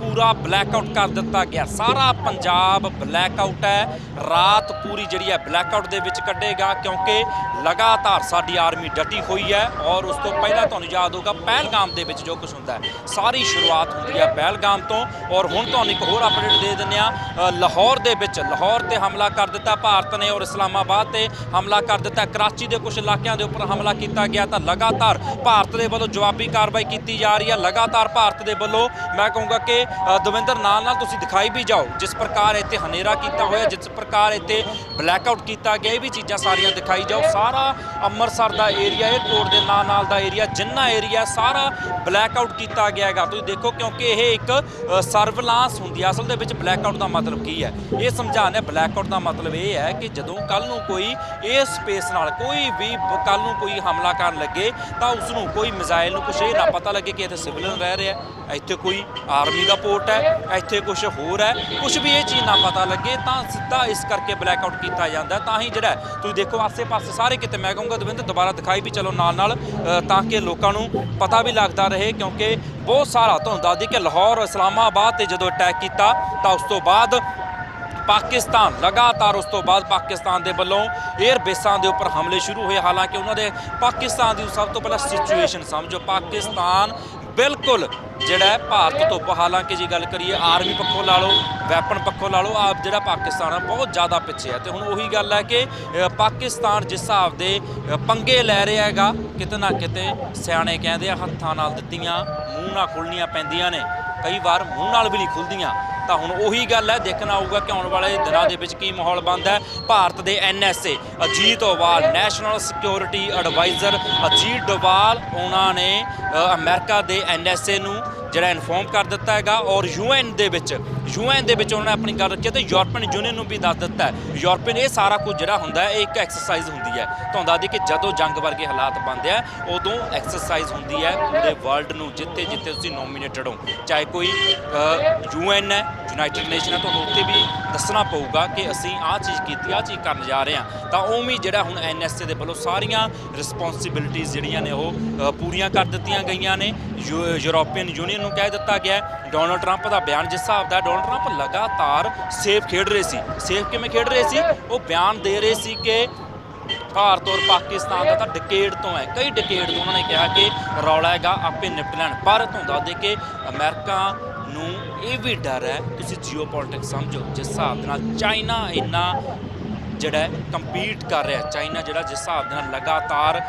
ਪੂਰਾ ਬਲੈਕ ਆਊਟ ਕਰ ਦਿੱਤਾ ਗਿਆ। ਸਾਰਾ ਪੰਜਾਬ ਬਲੈਕ ਆਊਟ ਹੈ। ਰਾਤ ਪੂਰੀ ਜਿਹੜੀ ਹੈ ਬਲੈਕ ਆਊਟ ਦੇ ਵਿੱਚ ਕੱਢੇਗਾ ਕਿਉਂਕਿ ਲਗਾਤਾਰ ਸਾਡੀ ਆਰਮੀ ਡਟੀ ਹੋਈ ਹੈ ਔਰ ਉਸ ਤੋਂ ਪਹਿਲਾਂ ਤੁਹਾਨੂੰ ਯਾਦ ਹੋਊਗਾ ਪਹਿਲਗਾਮ ਦੇ ਵਿੱਚ ਜੋ ਕੁਝ ਹੁੰਦਾ ਹੈ, ਸਾਰੀ ਸ਼ੁਰੂਆਤ ਹੁੰਦੀ ਹੈ ਪਹਿਲਗਾਮ ਤੋਂ। ਔਰ ਹੁਣ ਤੁਹਾਨੂੰ ਇੱਕ ਹੋਰ ਅਪਡੇਟ ਦੇ ਦਿੰਦੇ ਆ ਲਾਹੌਰ ਦੇ ਵਿੱਚ ਲਾਹੌਰ ਤੇ ਹਮਲਾ ਕਰ ਦਿੱਤਾ ਭਾਰਤ ਨੇ ਔਰ ਇਸਲਾਮਾਬਾਦ ਤੇ ਹਮਲਾ ਕਰ ਦਿੱਤਾ। ਕਰਾਚੀ ਦੇ ਕੁਝ ਇਲਾਕਿਆਂ ਦੇ ਉੱਪਰ ਹਮਲਾ ਕੀਤਾ ਗਿਆ ਤਾਂ ਲਗਾਤਾਰ ਭਾਰਤ ਦੇ ਵੱਲੋਂ ਜਵਾਬੀ ਕਾਰਵਾਈ ਕੀਤੀ ਜਾ ਰਹੀ ਹੈ। ਲਗਾਤਾਰ ਭਾਰਤ ਦੇ ਵੱਲੋਂ ਮੈਂ ਕਹੂੰਗਾ ਕਿ ਦਵਿੰਦਰ ਨਾਲ ਨਾਲ ਤੁਸੀਂ ਦਿਖਾਈ ਵੀ ਜਾਓ, ਜਿਸ ਪ੍ਰਕਾਰ ਇੱਥੇ ਹਨੇਰਾ ਕੀਤਾ ਹੋਇਆ, ਜਿਸ ਪ੍ਰਕਾਰ ਇੱਥੇ ਬਲੈਕ ਆਊਟ ਕੀਤਾ ਗਿਆ, ਇਹ ਵੀ ਚੀਜ਼ਾਂ ਸਾਰੀਆਂ ਦਿਖਾਈ ਜਾਓ। ਸਾਰਾ ਅੰਮ੍ਰਿਤਸਰ ਦਾ ਏਰੀਆ 에ਅਰਪੋਰਟ ਦੇ ਨਾਲ ਨਾਲ ਦਾ ਏਰੀਆ ਜਿੰਨਾ ਏਰੀਆ ਸਾਰਾ ਬਲੈਕ ਆਊਟ ਕੀਤਾ ਗਿਆ ਹੈਗਾ। ਤੁਸੀਂ ਦੇਖੋ ਕਿਉਂਕਿ ਇਹ ਇੱਕ ਸਰਵਲਾਂਸ ਹੁੰਦੀ ਹੈ। ਅਸਲ ਦੇ ਵਿੱਚ ਬਲੈਕ ਆਊਟ ਦਾ ਮਤਲਬ ਕੀ ਹੈ? ਇਹ ਸਮਝਾਉਂਦੇ ਬਲੈਕਆਊਟ ਦਾ ਮਤਲਬ ਇਹ ਹੈ ਕਿ ਜਦੋਂ ਕੱਲ ਨੂੰ ਕੋਈ ਇਹ ਸਪੇਸ ਨਾਲ ਕੋਈ ਵੀ ਕੱਲ ਨੂੰ ਕੋਈ ਹਮਲਾ ਕਰਨ ਲੱਗੇ ਤਾਂ ਉਸ ਨੂੰ ਕੋਈ ਮਿਜ਼ਾਈਲ ਨੂੰ ਕੁਛ ਇਹ ਨਾ ਪਤਾ ਲੱਗੇ ਕਿ ਇੱਥੇ ਸਿਵਲਨ ਰਹਿ ਰਿਹਾ ਇੱਥੇ ਕੋਈ ਆਰਮੀ ਦਾ ਪੋਰਟ ਹੈ, ਇੱਥੇ ਕੁਝ ਹੋਰ ਹੈ। ਕੁਝ ਵੀ ਇਹ ਚੀਜ਼ ਨਾ ਪਤਾ ਲੱਗੇ ਤਾਂ ਸਿੱਧਾ ਇਸ ਕਰਕੇ ਬਲੈਕ ਆਊਟ ਕੀਤਾ ਜਾਂਦਾ ਤਾਂ ਹੀ ਜਿਹੜਾ ਤੁਸੀਂ ਦੇਖੋ ਆਸੇ-ਪਾਸੇ ਸਾਰੇ ਕਿਤੇ ਮੈਂ ਕਹੂੰਗਾ ਦਵਿੰਦਰ, ਦੁਬਾਰਾ ਦਿਖਾਈ ਵੀ ਚਲੋ ਨਾਲ-ਨਾਲ ਤਾਂ ਕਿ ਲੋਕਾਂ ਨੂੰ ਪਤਾ ਵੀ ਲੱਗਦਾ ਰਹੇ ਕਿਉਂਕਿ ਬਹੁਤ ਸਾਰਾ ਤੁਹਾਨੂੰ ਦੱਸਦੀ ਕਿ ਲਾਹੌਰ, ਇਸਲਾਮਾਬਾਦ ਤੇ ਜਦੋਂ ਅਟੈਕ ਕੀਤਾ ਤਾਂ ਉਸ ਤੋਂ ਬਾਅਦ ਪਾਕਿਸਤਾਨ ਲਗਾਤਾਰ ਉਸ ਤੋਂ ਬਾਅਦ ਪਾਕਿਸਤਾਨ ਦੇ ਵੱਲੋਂ 에ਅਰ ਬੇਸਾਂ ਦੇ ਉੱਪਰ ਹਮਲੇ ਸ਼ੁਰੂ ਹੋਏ। ਹਾਲਾਂਕਿ ਉਹਨਾਂ ਦੇ ਪਾਕਿਸਤਾਨ ਦੀ ਸਭ ਤੋਂ ਪਹਿਲਾਂ ਸਿਚੁਏਸ਼ਨ ਸਮਝੋ। ਪਾਕਿਸਤਾਨ ਬਿਲਕੁਲ ਜਿਹੜਾ ਹੈ ਭਾਰਤ ਤੋਂ ਹਾਲਾਂਕਿ ਜੀ ਗੱਲ ਕਰੀਏ ਆਰਮੀ ਪੱਖੋਂ ਲਾ ਲਓ, ਵੈਪਨ ਪੱਖੋਂ ਲਾ ਲਓ, ਆਪ ਜਿਹੜਾ ਪਾਕਿਸਤਾਨ ਆ ਬਹੁਤ ਜ਼ਿਆਦਾ ਪਿੱਛੇ ਹੈ। ਤੇ ਹੁਣ ਉਹੀ ਗੱਲ ਹੈ ਕਿ ਪਾਕਿਸਤਾਨ ਜਿਸ ਹਿਸਾਬ ਦੇ ਪੰਗੇ ਲੈ ਰਿਹਾ ਹੈਗਾ, ਕਿਤੇ ਨਾ ਕਿਤੇ ਸਿਆਣੇ ਕਹਿੰਦੇ ਆ ਹੱਥਾਂ ਨਾਲ ਦਿੱਤੀਆਂ, ਮੂੰਹ ਨਾਲ ਖੁੱਲਣੀਆਂ ਪੈਂਦੀਆਂ ਨੇ। ਕਈ ਵਾਰ ਮੂੰਹ ਨਾਲ ਵੀ ਨਹੀਂ ਖੁੱਲਦੀਆਂ। ਤਾਂ ਹੁਣ ਉਹੀ ਗੱਲ ਹੈ ਦੇਖਣਾ ਆਊਗਾ ਕਿ ਆਉਣ ਵਾਲੇ ਦਿਨਾਂ ਦੇ ਵਿੱਚ ਕੀ ਮਾਹੌਲ ਬਣਦਾ ਹੈ। ਭਾਰਤ ਦੇ NSA Ajit Doval national security adviser Ajit Doval ਉਹਨਾਂ ਨੇ ਅ, ਅਮਰੀਕਾ ਦੇ ਐਨਐਸਏ ਨੂੰ ਜਿਹੜਾ ਇਨਫੋਰਮ ਕਰ ਦਿੱਤਾ ਹੈਗਾ ਔਰ ਯੂਐਨ ਦੇ ਵਿੱਚ, ਯੂਐਨ ਦੇ ਵਿੱਚ ਉਹਨਾਂ ਨੇ ਆਪਣੀ ਗੱਲ ਰੱਖੀ ਹੈ ਤੇ ਯੂਰਪੀਅਨ ਯੂਨੀਅਨ ਨੂੰ ਵੀ ਦੱਸ ਦਿੱਤਾ ਹੈ। ਯੂਰਪੀਅਨ ਇਹ ਸਾਰਾ ਕੁਝ ਜਿਹੜਾ ਹੁੰਦਾ ਹੈ, ਇਹ ਇੱਕ ਐਕਸਰਸਾਈਜ਼ ਹੁੰਦੀ ਹੈ। ਤੁਹਾਨੂੰ ਦੱਸ ਦਈਏ ਕਿ ਜਦੋਂ ਜੰਗ ਵਰਗੇ ਹਾਲਾਤ ਬਣਦੇ ਆ, ਉਦੋਂ ਐਕਸਰਸਾਈਜ਼ ਹੁੰਦੀ ਹੈ ਪੂਰੇ ਵਰਲਡ ਨੂੰ, ਜਿੱਥੇ ਜਿੱਥੇ ਤੁਸੀਂ ਨੋਮੀਨੇਟਡ ਹੋ। ਚਾਹੇ ਕੋਈ ਯੂਐਨ ਹੈ ਯੂਨਾਈਟਿਡ ਨੇਸ਼ਨ ਹੈ, ਤੁਹਾਨੂੰ ਉੱਥੇ ਵੀ ਦੱਸਣਾ ਪਊਗਾ ਕਿ ਅਸੀਂ ਆਹ ਚੀਜ਼ ਕੀਤੀ, ਆਹ ਚੀਜ਼ ਕਰਨ ਜਾ ਰਹੇ ਹਾਂ। ਤਾਂ ਉਵੇਂ ਜਿਹੜਾ ਹੁਣ ਐਨਐਸਏ ਦੇ ਵੱਲੋਂ ਸਾਰੀਆਂ ਰਿਸਪੌਂਸਿਬਿਲਟੀਆਂ ਜਿਹੜੀਆਂ ਨੇ ਉਹ ਪੂਰੀਆਂ ਕਰ ਦਿੱਤੀਆਂ ਗਈਆਂ ਨੇ। ਯੂ- ਯੂਰੋਪੀਅਨ ਯੂਨੀਅਨ ਨੂੰ ਕਹਿ ਦਿੱਤਾ ਗਿਆ ਡੋਨਲਡ ਟਰੰਪ ਦਾ ਬਿਆਨ ਜਿਸ ਹਿਸਾਬ ਦਾ ਡੋਨਲਡ ਟਰੰਪ ਲਗਾਤਾਰ ਸੇਫ ਖੇਡ ਰਹੇ ਸੀ। ਸੇਫ ਕਿਵੇਂ ਖੇਡ ਰਹੇ ਸੀ? ਉਹ ਬਿਆਨ ਦੇ ਰਹੇ ਸੀ ਕਿ ਭਾਰਤ ਔਰ ਪਾਕਿਸਤਾਨ ਦਾ ਤਾਂ ਡਿਕੇਡ ਤੋਂ ਹੈ। ਕਈ ਡਿਕੇਡ ਤੋਂ ਉਹਨਾਂ ਨੇ ਕਿਹਾ ਕਿ ਰੌਲਾ ਹੈਗਾ ਆਪੇ ਨਿਪਟ ਲੈਣ। ਪਰ ਤੁਹਾਨੂੰ ਦੱਸ ਦੇ ਕੇ ਅਮਰੀਕਾ ਨੂੰ ਇਹ ਵੀ ਡਰ ਹੈ, ਤੁਸੀਂ ਜੀਓਪੋਲਿਟਿਕਸ ਸਮਝੋ, ਜਿਸ ਹਿਸਾਬ ਦੇ ਨਾਲ ਚਾਈਨਾ ਇੰਨਾ ਜਿਹੜਾ ਕੰਪੀਟ ਕਰ ਰਿਹਾ ਚਾਈਨਾ ਜਿਹੜਾ ਜਿਸ ਹਿਸਾਬ ਦੇ ਨਾਲ ਲਗਾਤਾਰ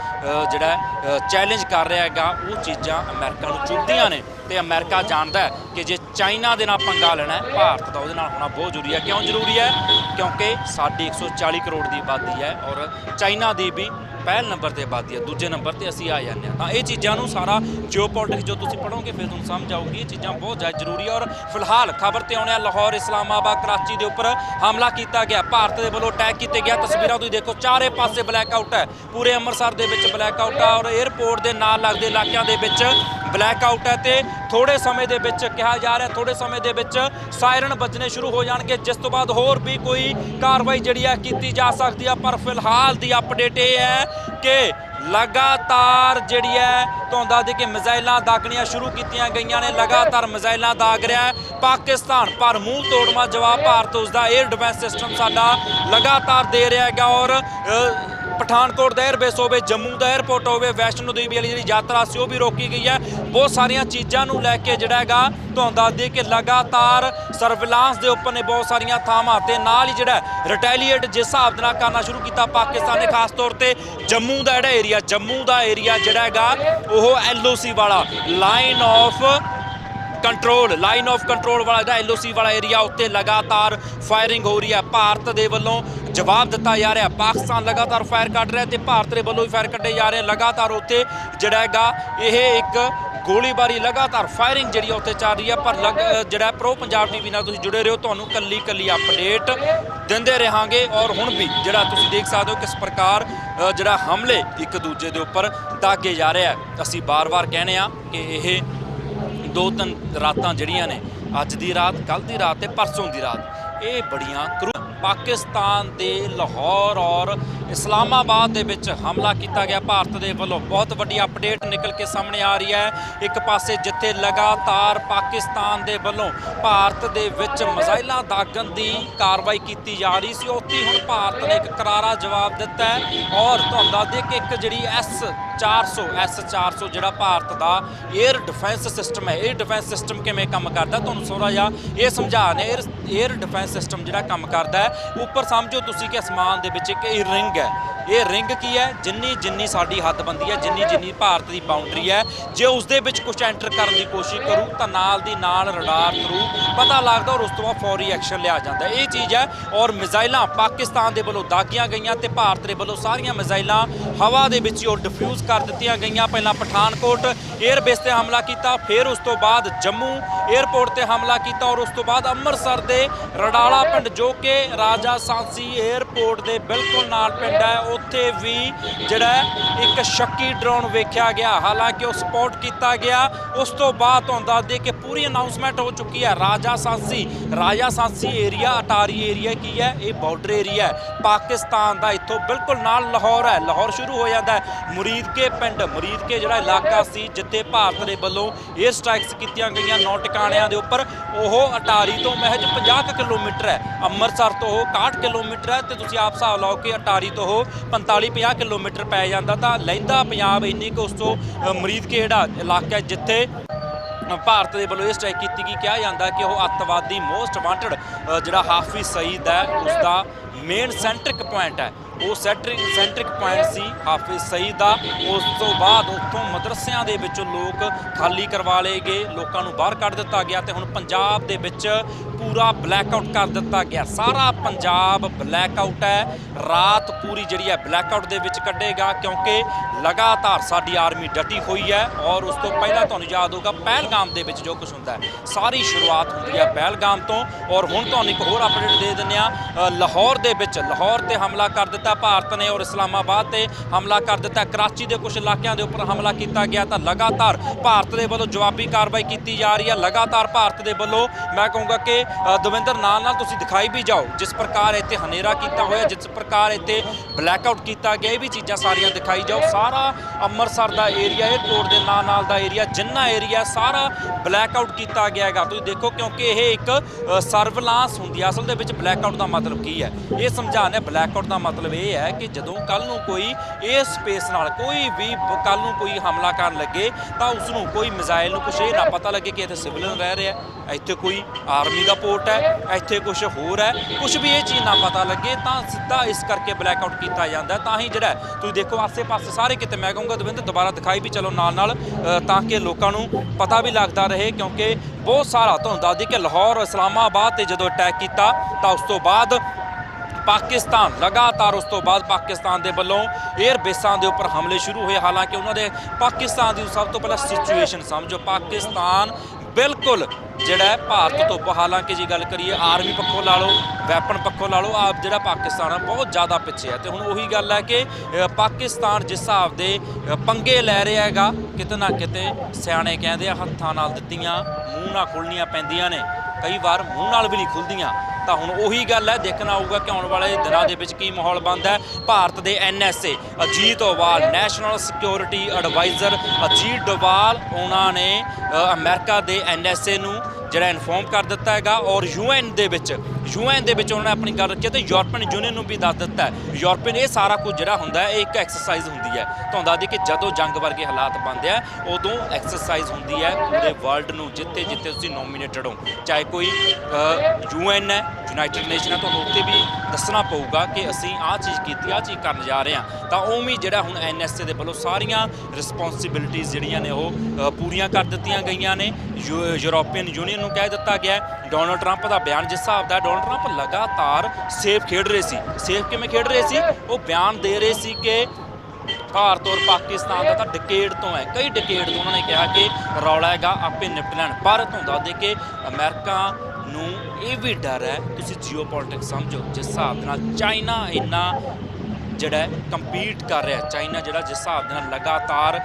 ਜਿਹੜਾ ਚੈਲੰਜ ਕਰ ਰਿਹਾ ਹੈਗਾ, ਉਹ ਚੀਜ਼ਾਂ ਅਮਰੀਕਾ ਨੂੰ ਚੁੱਭਦੀਆਂ ਨੇ। ਤੇ ਅਮਰੀਕਾ ਜਾਣਦਾ ਹੈ ਕਿ ਜੇ ਚਾਈਨਾ ਦੇ ਨਾਲ ਪੰਗਾ ਲੈਣਾ ਹੈ, ਭਾਰਤ ਦਾ ਉਹਦੇ ਨਾਲ ਹੋਣਾ ਬਹੁਤ ਜ਼ਰੂਰੀ ਹੈ। ਕਿਉਂ ਜ਼ਰੂਰੀ ਹੈ? ਕਿਉਂਕਿ ਸਾਡੀ 140 ਕਰੋੜ ਦੀ ਆਬਾਦੀ ਹੈ ਔਰ ਚਾਈਨਾ ਦੀ ਵੀ ਪਹਿਲ ਨੰਬਰ ਤੇ ਆਬਾਦੀ ਹੈ, ਦੂਜੇ ਨੰਬਰ ਤੇ ਅਸੀਂ ਆ ਜਾਂਦੇ ਹਾਂ। ਤਾਂ ਇਹ ਚੀਜ਼ਾਂ ਨੂੰ ਸਾਰਾ ਜਿਓਪੋਲਿਟਿਕਸ ਜੋ ਤੁਸੀਂ ਪੜੋਗੇ ਫਿਰ ਤੁਹਾਨੂੰ ਸਮਝ ਆਊਗੀ। ਇਹ ਚੀਜ਼ਾਂ ਬਹੁਤ ਜ਼ਿਆਦਾ ਜ਼ਰੂਰੀ ਹੈ ਔਰ ਫਿਲਹਾਲ ਖਬਰ ਤੇ ਆਉਣੇ ਆ, ਲਾਹੌਰ, ਇਸਲਾਮਾਬਾਦ, ਕਰਾਚੀ ਦੇ ਉੱਪਰ ਹਮਲਾ ਕੀਤਾ ਗਿਆ। ਭਾਰਤ ਦੇ ਵੱਲੋਂ ਅਟੈਕ ਕੀਤੇ ਗਿਆ। ਤਸਵੀਰਾਂ ਤੁਸੀਂ ਦੇਖੋ, ਚਾਰੇ ਪਾਸੇ ਬਲੈਕ ਆਊਟ ਹੈ। ਪੂਰੇ ਅੰਮ੍ਰਿਤਸਰ ਦੇ ਵਿੱਚ ਬਲੈਕ ਆਊਟ ਆ ਔਰ 에ਅਰਪੋਰਟ ਦੇ ਨਾਲ ਲੱਗਦੇ ਇਲਾਕਿਆਂ ਦੇ ਵਿੱਚ ਬਲੈਕ ਆਊਟ ਹੈ ਤੇ ਥੋੜੇ ਸਮੇਂ ਦੇ ਵਿੱਚ ਕਿਹਾ ਜਾ ਰਿਹਾ, ਥੋੜੇ ਸਮੇਂ ਦੇ ਵਿੱਚ ਸਾਇਰਨ ਵੱਜਣੇ ਸ਼ੁਰੂ ਹੋ ਜਾਣਗੇ। ਜਿਸ ਤੋਂ ਬਾਅਦ ਹੋਰ ਵੀ ਕੋਈ ਕਾਰਵਾਈ ਜਿਹੜੀ ਹੈ ਕੀਤੀ ਜਾ ਸਕਦੀ ਹੈ, ਪਰ ਫਿਲਹਾਲ ਦੀ ਅਪਡੇਟ ਇਹ ਹੈ ਕਿ ਲਗਾਤਾਰ ਜਿਹੜੀ ਹੈ, ਤੁਹਾਨੂੰ ਦੱਸ ਦੇ ਕਿ ਮਿਜ਼ਾਈਲਾਂ ਦਾਗਣੀਆਂ ਸ਼ੁਰੂ ਕੀਤੀਆਂ ਗਈਆਂ ਨੇ, ਲਗਾਤਾਰ ਮਿਜ਼ਾਈਲਾਂ ਦਾਗ ਰਿਹਾ ਪਾਕਿਸਤਾਨ ਪਰ ਮੂੰਹ ਤੋੜਵਾ ਜਵਾਬ, ਭਾਰਤ ਉਸ ਦਾ 에ਅਰ ਡਿਫੈਂਸ ਸਿਸਟਮ ਸਾਡਾ ਲਗਾਤਾਰ ਦੇ ਰਿਹਾ ਹੈਗਾ ਔਰ ਪਠਾਨਕੋਟ ਦਾ 에ਅਰਬੇਸ ਹੋਵੇ, ਜੰਮੂ ਦਾ 에ਅਰਪੋਰਟ ਹੋਵੇ, ਵੈਸ਼ਨੋ ਦੇਵੀ ਵਾਲੀ ਜਿਹੜੀ ਯਾਤਰਾ ਸੀ, ਉਹ ਵੀ ਰੋਕੀ ਗਈ ਹੈ। ਬਹੁਤ ਸਾਰੀਆਂ ਚੀਜ਼ਾਂ ਨੂੰ ਲੈ ਕੇ ਜਿਹੜਾ ਹੈਗਾ, ਤੁਹਾਨੂੰ ਦੱਸ ਦਈਏ ਕਿ ਲਗਾਤਾਰ ਸਰਵੇਲਾਂਸ ਦੇ ਉੱਪਰ ਨੇ ਬਹੁਤ ਸਾਰੀਆਂ ਥਾਵਾਂ ਤੇ ਨਾਲ ਹੀ ਜਿਹੜਾ ਰਿਟੈਲੀਏਟ ਜਿਸ ਹਿਸਾਬ ਦੇ ਨਾਲ ਕਰਨਾ ਸ਼ੁਰੂ ਕੀਤਾ ਪਾਕਿਸਤਾਨ ਨੇ, ਖਾਸ ਤੌਰ ਤੇ ਜੰਮੂ ਦਾ ਜਿਹੜਾ ਏਰੀਆ ਜੰਮੂ ਦਾ ਏਰੀਆ ਜਿਹੜਾ ਹੈਗਾ, ਉਹ ਐਲਓਸੀ ਵਾਲਾ line of control line of control ਵਾਲਾ ਜਿਹੜਾ ਐਲਓਸੀ ਵਾਲਾ ਏਰੀਆ ਉੱਤੇ ਲਗਾਤਾਰ ਫਾਇਰਿੰਗ ਹੋ ਰਹੀ ਹੈ। ਭਾਰਤ ਦੇ ਵੱਲੋਂ ਜਵਾਬ ਦਿੱਤਾ ਜਾ ਰਿਹਾ। ਪਾਕਿਸਤਾਨ ਲਗਾਤਾਰ ਫਾਇਰ ਕੱਢ ਰਿਹਾ ਤੇ ਭਾਰਤ ਦੇ ਵੱਲੋਂ ਵੀ ਫਾਇਰ ਕੱਢੇ ਜਾ ਰਹੇ। ਲਗਾਤਾਰ ਉੱਤੇ ਜਿਹੜਾ ਹੈਗਾ, ਇਹ ਇੱਕ ਗੋਲੀਬਾਰੀ, ਲਗਾਤਾਰ ਫਾਇਰਿੰਗ ਜਿਹੜੀ ਆ ਉੱਥੇ ਚੱਲ ਰਹੀ ਹੈ ਪਰ ਲਗ- ਜਿਹੜਾ ਪ੍ਰੋ ਪੰਜਾਬ ਟੀਵੀ ਨਾਲ ਤੁਸੀਂ ਜੁੜੇ ਰਹੋ। ਤੁਹਾਨੂੰ ਕੱਲੀ ਕੱਲੀ ਅਪਡੇਟ ਦਿੰਦੇ ਰਹਾਂਗੇ। ਔਰ ਹੁਣ ਵੀ ਜਿਹੜਾ ਤੁਸੀਂ ਦੇਖ ਸਕਦੇ ਹੋ ਕਿਸ ਪ੍ਰਕਾਰ ਜਿਹੜਾ ਹਮਲੇ ਇੱਕ ਦੂਜੇ ਦੇ ਉੱਪਰ ਦਾਗੇ ਜਾ ਰਿਹਾ ਅਸੀਂ ਬਾਰ-ਬਾਰ ਕਹਿੰਦੇ ਆ ਕਿ ਇਹ ਦੋ ਤਿੰਨ ਰਾਤਾਂ ਜਿਹੜੀਆਂ ਨੇ, ਅੱਜ ਦੀ ਰਾਤ ਕੱਲ ਦੀ ਰਾਤ ਤੇ ਪਰਸੋਂ ਦੀ ਰਾਤ, ਇਹ ਬੜੀਆਂ ਕਰੂ ਪਾਕਿਸਤਾਨ ਦੇ ਲਾਹੌਰ ਔਰ ਇਸਲਾਮਾਬਾਦ ਦੇ ਵਿੱਚ ਹਮਲਾ ਕੀਤਾ ਗਿਆ। ਭਾਰਤ ਦੇ ਵੱਲੋਂ ਬਹੁਤ ਵੱਡੀ ਅਪਡੇਟ ਨਿਕਲ ਕੇ ਸਾਹਮਣੇ ਆ ਰਹੀ ਹੈ। ਇੱਕ ਪਾਸੇ ਜਿੱਥੇ ਲਗਾਤਾਰ ਪਾਕਿਸਤਾਨ ਦੇ ਵੱਲੋਂ ਭਾਰਤ ਦੇ ਵਿੱਚ ਮਜ਼ਾਇਲਾਂ ਦਾਗਣ ਦੀ ਕਾਰਵਾਈ ਕੀਤੀ ਜਾ ਰਹੀ ਸੀ, ਉੱਥੇ ਹੁਣ ਭਾਰਤ ਨੇ ਇੱਕ ਕਰਾਰਾ ਜਵਾਬ ਦਿੱਤਾ ਹੈ ਔਰ ਤੁਹਾਨੂੰ ਦੱਸ ਦੇ ਕਿ ਇੱਕ ਜਿਹੜੀ ਐਸ 400 ਐਸ 400 ਜਿਹੜਾ ਭਾਰਤ ਦਾ 에ਅਰ ਡਿਫੈਂਸ ਸਿਸਟਮ ਹੈ ਇਹ ਡਿਫੈਂਸ ਸਿਸਟਮ ਕਿਵੇਂ ਕੰਮ ਕਰਦਾ, ਤੁਹਾਨੂੰ ਸੋਰਾ ਜਾਂ ਇਹ ਸਮਝਾਣੇ 에ਅਰ ਡਿਫੈਂਸ ਸਿਸਟਮ ਜਿਹੜਾ ਕੰਮ ਕਰਦਾ ਹੈ। ਉੱਪਰ ਸਮਝੋ ਤੁਸੀਂ ਕਿ ਅਸਮਾਨ ਦੇ ਵਿੱਚ ਇੱਕ ਇਹ ਰਿੰਗ ਹੈ। ਇਹ ਰਿੰਗ ਕੀ ਹੈ? ਜਿੰਨੀ ਜਿੰਨੀ ਸਾਡੀ ਹੱਦਬੰਦੀ ਹੈ, ਜਿੰਨੀ ਜਿੰਨੀ ਭਾਰਤ ਦੀ ਬਾਉਂਡਰੀ ਹੈ। ਜੇ ਉਸ ਦੇ ਵਿੱਚ ਕੁਝ ਐਂਟਰ ਕਰਨ ਦੀ ਕੋਸ਼ਿਸ਼ ਕਰੂ, ਤਾਂ ਨਾਲ ਦੀ ਨਾਲ ਰਡਾਰ ਥਰੂ ਪਤਾ ਲੱਗਦਾ ਔਰ ਉਸ ਤੋਂ ਬਾਅਦ ਫੌਰੀ ਐਕਸ਼ਨ ਲਿਆ ਜਾਂਦਾ ਇਹ ਚੀਜ਼ ਹੈ ਔਰ ਮਿਜ਼ਾਈਲਾਂ ਪਾਕਿਸਤਾਨ ਦੇ ਵੱਲੋਂ ਦਾਗੀਆਂ ਗਈਆਂ ਤੇ ਭਾਰਤ ਦੇ ਵੱਲੋਂ ਸਾਰੀਆਂ ਮਿਜ਼ਾਈਲਾਂ ਹਵਾ ਦੇ ਵਿੱਚ ਉਹ ਡਿਫਿਊਜ਼ ਕਰ ਦਿੱਤੀਆਂ ਗਈਆਂ। ਪਹਿਲਾਂ ਪਠਾਨਕੋਟ 에ਅਰ ਬੇਸ ਤੇ ਹਮਲਾ ਕੀਤਾ, ਫਿਰ ਉਸ ਤੋਂ ਬਾਅਦ ਜੰਮੂ 에ਅਰਪੋਰਟ ਤੇ ਹਮਲਾ ਕੀਤਾ ਔਰ ਉਸ ਤੋਂ ਬਾਅਦ ਅੰਮ੍ਰਿਤਸਰ ਦੇ ਰਡਾਲਾ ਪਿੰਡ ਜੋ ਕਿ ਰਾਜਾ ਸਾਂਸੀ 에ਅਰਪੋਰਟ ਦੇ ਬਿਲਕੁਲ ਨਾਲ ਪਿੰਡ ਹੈ। ਉੱਥੇ ਵੀ ਜਿਹੜਾ ਇੱਕ ਸ਼ੱਕੀ ਡਰੋਨ ਵੇਖਿਆ ਗਿਆ। ਹਾਲਾਂਕਿ ਉਹ ਸਪੌਟ ਕੀਤਾ ਗਿਆ। ਉਸ ਤੋਂ ਬਾਅਦ ਤੁਹਾਨੂੰ ਦੱਸ ਦੇ ਕਿ ਪੂਰੀ ਅਨਾਉਂਸਮੈਂਟ ਹੋ ਚੁੱਕੀ ਹੈ। ਰਾਜਾ ਸਾਂਸੀ ਰਾਜਾ ਸਾਂਸੀ ਏਰੀਆ, ਅਟਾਰੀ ਏਰੀਆ ਕੀ ਹੈ? ਇਹ ਬਾਰਡਰ ਏਰੀਆ ਹੈ। ਪਾਕਿਸਤਾਨ ਦਾ ਇੱਥੋਂ ਬਿਲਕੁਲ ਨਾਲ ਲਾਹੌਰ ਹੈ। ਲਾਹੌਰ ਸ਼ੁਰੂ ਹੋ ਜਾਂਦਾ ਹੈ। ਮੁਰੀਦਕੇ ਪਿੰਡ, ਮੁਰੀਦਕੇ ਜਿਹੜਾ ਇਲਾਕਾ ਸੀ ਜਿੱਥੇ ਭਾਰਤ ਦੇ ਵੱਲੋਂ 에ਅਰ ਸਟ੍ਰਾਈਕਸ ਕੀਤੀਆਂ ਗਈਆਂ ਨੌ ਟਿਕਾਣਿਆਂ ਦੇ ਉੱਪਰ, ਉਹ ਅਟਾਰੀ ਤੋਂ ਮਹਿਜ 50 ਕੁ ਕਿਲੋਮੀਟਰ ਹੈ। ਅੰਮ੍ਰਿਤਸਰ ਤੋਂ ਉਹ 61 ਕਿਲੋਮੀਟਰ ਹੈ ਤੇ ਤੁਸੀਂ ਆਪ ਹਿਸਾਬ ਲਾਓ ਕਿ ਅਟਾਰੀ ਤੋਂ ਉਹ 45 50 ਕਿਲੋਮੀਟਰ ਪੈ ਜਾਂਦਾ ਤਾਂ ਲਹਿੰਦਾ ਪੰਜਾਬ ਇੰਨੀ ਕੁ ਉਸ ਤੋਂ ਅ, ਮੁਰੀਦਕੇ ਜਿਹੜਾ ਇਲਾਕਾ ਜਿੱਥੇ ਭਾਰਤ ਦੇ ਵੱਲੋਂ ਇਹ ਸਟ੍ਰਾਈਕ ਕੀਤੀ ਗਈ। ਕਿਹਾ ਜਾਂਦਾ ਕਿ ਉਹ ਅੱਤਵਾਦੀ ਮੋਸਟ ਵਾਂਟਡ ਜਿਹੜਾ ਹਾਫਿਜ਼ ਸਈਦ ਹੈ ਉਸ ਦਾ ਮੇਨ ਸੈਂਟਰਿਕ ਪੁਆਇੰਟ ਹੈ। ਉਹ ਸੈਂਟਰਿਕ ਸੈਂਟਰਿਕ ਪੁਆਇੰਟ ਸੀ ਹਾਫਿਜ਼ ਸਈਦ ਦਾ। ਉਸ ਤੋਂ ਬਾਅਦ ਉੱਥੋਂ ਮਦਰਸਿਆਂ ਦੇ ਵਿੱਚੋਂ ਲੋਕ ਖਾਲੀ ਕਰਵਾ ਲਏ ਗਏ। ਲੋਕਾਂ ਨੂੰ ਬਾਹਰ ਕੱਢ ਦਿੱਤਾ ਗਿਆ ਤੇ ਹੁਣ ਪੰਜਾਬ ਦੇ ਵਿੱਚ ਪੂਰਾ ਬਲੈਕ ਆਊਟ ਕਰ ਦਿੱਤਾ ਗਿਆ। ਸਾਰਾ ਪੰਜਾਬ ਬਲੈਕ ਆਊਟ ਹੈ। ਰਾਤ ਪੂਰੀ ਜਿਹੜੀ ਹੈ ਬਲੈਕ ਆਊਟ ਦੇ ਵਿੱਚ ਕੱਢੇਗਾ ਕਿਉਂਕਿ ਲਗਾਤਾਰ ਸਾਡੀ ਆਰਮੀ ਡਟੀ ਹੋਈ ਹੈ ਔਰ ਉਸ ਤੋਂ ਪਹਿਲਾਂ ਤੁਹਾਨੂੰ ਯਾਦ ਹੋਗਾ ਪਹਿਲਗਾਮ ਦੇ ਵਿੱਚ ਜੋ ਕੁਝ ਹੁੰਦਾ ਹੈ, ਸਾਰੀ ਸ਼ੁਰੂਆਤ ਹੁੰਦੀ ਹੈ ਪਹਿਲਗਾਮ ਤੋਂ। ਔਰ ਹੁਣ ਤੁਹਾਨੂੰ ਇੱਕ ਹੋਰ ਅਪਡੇਟ ਦੇ ਦਿੰਦੇ ਆ ਲਾਹੌਰ ਦੇ ਦੇ ਵਿੱਚ ਲਾਹੌਰ ਤੇ ਹਮਲਾ ਕਰ ਦਿੱਤਾ। ਭਾਰਤ ਨੇ ਔਰ ਇਸਲਾਮਾਬਾਦ ਤੇ ਹਮਲਾ ਕਰ ਦਿੱਤਾ। ਕਰਾਚੀ ਦੇ ਕੁਝ ਇਲਾਕਿਆਂ ਦੇ ਉੱਪਰ ਹਮਲਾ ਕੀਤਾ ਗਿਆ ਤਾਂ ਲਗਾਤਾਰ ਭਾਰਤ ਦੇ ਵੱਲੋਂ ਜਵਾਬੀ ਕਾਰਵਾਈ ਕੀਤੀ ਜਾ ਰਹੀ ਹੈ। ਲਗਾਤਾਰ ਭਾਰਤ ਦੇ ਵੱਲੋਂ ਮੈਂ ਕਹੂੰਗਾ ਕਿ ਦਵਿੰਦਰ, ਨਾਲ ਨਾਲ ਤੁਸੀਂ ਦਿਖਾਈ ਵੀ ਜਾਓ ਜਿਸ ਪ੍ਰਕਾਰ ਇੱਥੇ ਹਨੇਰਾ ਕੀਤਾ ਹੋਇਆ, ਜਿਸ ਪ੍ਰਕਾਰ ਇੱਥੇ ਬਲੈਕ ਆਊਟ ਕੀਤਾ ਗਿਆ। ਇਹ ਵੀ ਚੀਜ਼ਾਂ ਸਾਰੀਆਂ ਦਿਖਾਈ ਜਾਓ। ਸਾਰਾ ਅੰਮ੍ਰਿਤਸਰ ਦਾ ਏਰੀਆ 에ਅਰਪੋਰਟ ਦੇ ਨਾਲ ਨਾਲ ਦਾ ਏਰੀਆ ਜਿੰਨਾ ਏਰੀਆ ਸਾਰਾ ਬਲੈਕ ਆਊਟ ਕੀਤਾ ਗਿਆ ਹੈਗਾ। ਤੁਸੀਂ ਦੇਖੋ ਕਿਉਂਕਿ ਇਹ ਇੱਕ ਸਰਵਲਾਂਸ ਹੁੰਦੀ ਹੈ। ਅਸਲ ਦੇ ਵਿੱਚ ਬਲੈਕ ਆਊਟ ਦਾ ਮਤਲਬ ਕੀ ਹੈ? ਇਹ ਸਮਝਾਉਂਦੇ ਬਲੈਕਆਊਟ ਦਾ ਮਤਲਬ ਇਹ ਹੈ ਕਿ ਜਦੋਂ ਕੱਲ ਨੂੰ ਕੋਈ ਇਹ ਸਪੇਸ ਨਾਲ ਕੋਈ ਵੀ ਕੱਲ ਨੂੰ ਕੋਈ ਹਮਲਾ ਕਰਨ ਲੱਗੇ ਤਾਂ ਉਸ ਨੂੰ ਕੋਈ ਮਿਜ਼ਾਈਲ ਨੂੰ ਕੁਛ ਇਹ ਨਾ ਪਤਾ ਲੱਗੇ ਕਿ ਇੱਥੇ ਸਿਵਲਨ ਰਹਿ ਰਿਹਾ ਇੱਥੇ ਕੋਈ ਆਰਮੀ ਦਾ ਪੋਰਟ ਹੈ, ਇੱਥੇ ਕੁਝ ਹੋਰ ਹੈ। ਕੁਝ ਵੀ ਇਹ ਚੀਜ਼ ਨਾ ਪਤਾ ਲੱਗੇ ਤਾਂ ਸਿੱਧਾ ਇਸ ਕਰਕੇ ਬਲੈਕ ਆਊਟ ਕੀਤਾ ਜਾਂਦਾ ਤਾਂ ਹੀ ਜਿਹੜਾ ਤੁਸੀਂ ਦੇਖੋ ਆਸੇ-ਪਾਸੇ ਸਾਰੇ ਕਿਤੇ ਮੈਂ ਕਹੂੰਗਾ ਦਵਿੰਦਰ, ਦੁਬਾਰਾ ਦਿਖਾਈ ਵੀ ਚਲੋ ਨਾਲ ਨਾਲ ਤਾਂ ਕਿ ਲੋਕਾਂ ਨੂੰ ਪਤਾ ਵੀ ਲੱਗਦਾ ਰਹੇ ਕਿਉਂਕਿ ਬਹੁਤ ਸਾਰਾ ਤੁਹਾਨੂੰ ਦੱਸਦੀ ਕਿ ਲਾਹੌਰ, ਇਸਲਾਮਾਬਾਦ ਤੇ ਜਦੋਂ ਅਟੈਕ ਕੀਤਾ ਤਾਂ ਉਸ ਤੋਂ ਬਾਅਦ ਪਾਕਿਸਤਾਨ ਲਗਾਤਾਰ ਉਸ ਤੋਂ ਬਾਅਦ ਪਾਕਿਸਤਾਨ ਦੇ ਵੱਲੋਂ 에ਅਰ ਬੇਸਾਂ ਦੇ ਉੱਪਰ ਹਮਲੇ ਸ਼ੁਰੂ ਹੋਏ। ਹਾਲਾਂਕਿ ਉਹਨਾਂ ਦੇ ਪਾਕਿਸਤਾਨ ਦੀ ਸਭ ਤੋਂ ਪਹਿਲਾਂ ਸਿਚੁਏਸ਼ਨ ਸਮਝੋ। ਪਾਕਿਸਤਾਨ ਬਿਲਕੁਲ ਜਿਹੜਾ ਹੈ ਭਾਰਤ ਤੋਂ ਬ- ਹਾਲਾਂਕਿ ਜੀ ਗੱਲ ਕਰੀਏ ਆਰਮੀ ਪੱਖੋਂ ਲਾ ਲਓ ਵੈਪਨ ਪੱਖੋਂ ਲਾ ਲਓ ਆਪ ਜਿਹੜਾ ਪਾਕਿਸਤਾਨ ਆ ਬਹੁਤ ਜ਼ਿਆਦਾ ਪਿੱਛੇ ਹੈ ਤੇ ਹੁਣ ਉਹੀ ਗੱਲ ਹੈ ਕਿ ਪਾਕਿਸਤਾਨ ਜਿਸ ਹਿਸਾਬ ਦੇ ਪੰਗੇ ਲੈ ਰਿਹਾ ਹੈਗਾ ਕਿਤੇ ਨਾ ਕਿਤੇ ਸਿਆਣੇ ਕਹਿੰਦੇ ਆ ਹੱਥਾਂ ਨਾਲ ਦਿੱਤੀਆਂ ਮੂੰਹ ਨਾਲ ਖੁੱਲਣੀਆਂ ਪੈਂਦੀਆਂ ਨੇ। ਕਈ ਵਾਰ ਮੂੰਹ ਨਾਲ ਵੀ ਨਹੀਂ ਖੁੱਲਦੀਆਂ ਤਾਂ ਹੁਣ ਉਹੀ ਗੱਲ ਹੈ ਦੇਖਣਾ ਆਊਗਾ ਕਿ ਆਉਣ ਵਾਲੇ ਦਿਨਾਂ ਦੇ ਵਿੱਚ ਕੀ ਮਾਹੌਲ ਬਣਦਾ ਹੈ। ਭਾਰਤ ਦੇ NSA Ajit Doval national security adviser Ajit Doval ਉਹਨਾਂ ਨੇ ਅ, ਅਮਰੀਕਾ ਦੇ ਐਨਐਸਏ ਨੂੰ ਜਿਹੜਾ ਇਨਫੋਰਮ ਕਰ ਦਿੱਤਾ ਹੈਗਾ ਔਰ ਯੂਐਨ ਦੇ ਵਿੱਚ ਯੂਐਨ ਦੇ ਵਿੱਚ ਉਹਨਾਂ ਨੇ ਆਪਣੀ ਗੱਲ ਰੱਖੀ ਹੈ ਤੇ ਯੂਰਪੀਅਨ ਯੂਨੀਅਨ ਨੂੰ ਵੀ ਦੱਸ ਦਿੱਤਾ ਹੈ। ਯੂਰਪੀਅਨ ਇਹ ਸਾਰਾ ਕੁਝ ਜਿਹੜਾ ਹੁੰਦਾ ਹੈ, ਇਹ ਇੱਕ ਐਕਸਰਸਾਈਜ਼ ਹੁੰਦੀ ਹੈ। ਤੁਹਾਨੂੰ ਦੱਸਦੀ ਕਿ ਜਦੋਂ ਜੰਗ ਵਰਗੇ ਹਾਲਾਤ ਬਣਦੇ ਆ, ਉਦੋਂ ਐਕਸਰਸਾਈਜ਼ ਹੁੰਦੀ ਹੈ ਪੂਰੇ ਵਰਲਡ ਨੂੰ, ਜਿੱਥੇ ਜਿੱਥੇ ਤੁਸੀਂ ਨੋਮੀਨੇਟਡ ਹੋ। ਚਾਹੇ ਕੋਈ ਯੂਐਨ ਹੈ ਯੂਨਾਈਟਿਡ ਨੇਸ਼ਨ ਹੈ, ਤੁਹਾਨੂੰ ਉੱਥੇ ਵੀ ਦੱਸਣਾ ਪਊਗਾ ਕਿ ਅਸੀਂ ਆਹ ਚੀਜ਼ ਕੀਤੀ, ਆਹ ਚੀਜ਼ ਕਰਨ ਜਾ ਰਹੇ ਹਾਂ। ਤਾਂ ਉਵੇਂ ਜਿਹੜਾ ਹੁਣ ਐਨਐਸਏ ਦੇ ਵੱਲੋਂ ਸਾਰੀਆਂ ਰਿਸਪੌਂਸਿਬਿਲਟੀਆਂ ਜਿਹੜੀਆਂ ਨੇ ਉਹ ਪੂਰੀਆਂ ਕਰ ਦਿੱਤੀਆਂ ਗਈਆਂ ਨੇ। ਯੂ- ਯੂਰੋਪੀਅਨ ਯੂਨੀਅਨ ਨੂੰ ਕਹਿ ਦਿੱਤਾ ਗਿਆ ਡੋਨਲਡ ਟਰੰਪ ਦਾ ਬਿਆਨ, ਜਿਸ ਹਿਸਾਬ ਦਾ ਡੋਨਲਡ ਟਰੰਪ ਲਗਾਤਾਰ ਸੇਫ ਖੇਡ ਰਹੇ ਸੀ। ਸੇਫ ਕਿਵੇਂ ਖੇਡ ਰਹੇ ਸੀ? ਉਹ ਬਿਆਨ ਦੇ ਰਹੇ ਸੀ ਕਿ ਭਾਰਤ ਔਰ ਪਾਕਿਸਤਾਨ ਦਾ ਤਾਂ ਡਿਕੇਡ ਤੋਂ ਹੈ, ਕਈ ਡਿਕੇਡ ਤੋਂ ਉਹਨਾਂ ਨੇ ਕਿਹਾ ਕਿ ਰੌਲਾ ਹੈਗਾ ਆਪੇ ਨਿਪਟ ਲੈਣ। ਪਰ ਤੁਹਾਨੂੰ ਦੱਸ ਦੇ ਕੇ ਅਮਰੀਕਾ ਨੂੰ ਇਹ ਵੀ ਡਰ ਹੈ, ਤੁਸੀਂ ਜੀਓਪੋਲਿਟਿਕਸ ਸਮਝੋ, ਜਿਸ ਹਿਸਾਬ ਦੇ ਨਾਲ ਚਾਈਨਾ ਇੰਨਾ ਜਿਹੜਾ ਕੰਪੀਟ ਕਰ ਰਿਹਾ ਚਾਈਨਾ ਜਿਹੜਾ ਜਿਸ ਹਿਸਾਬ ਦੇ ਨਾਲ ਲਗਾਤਾਰ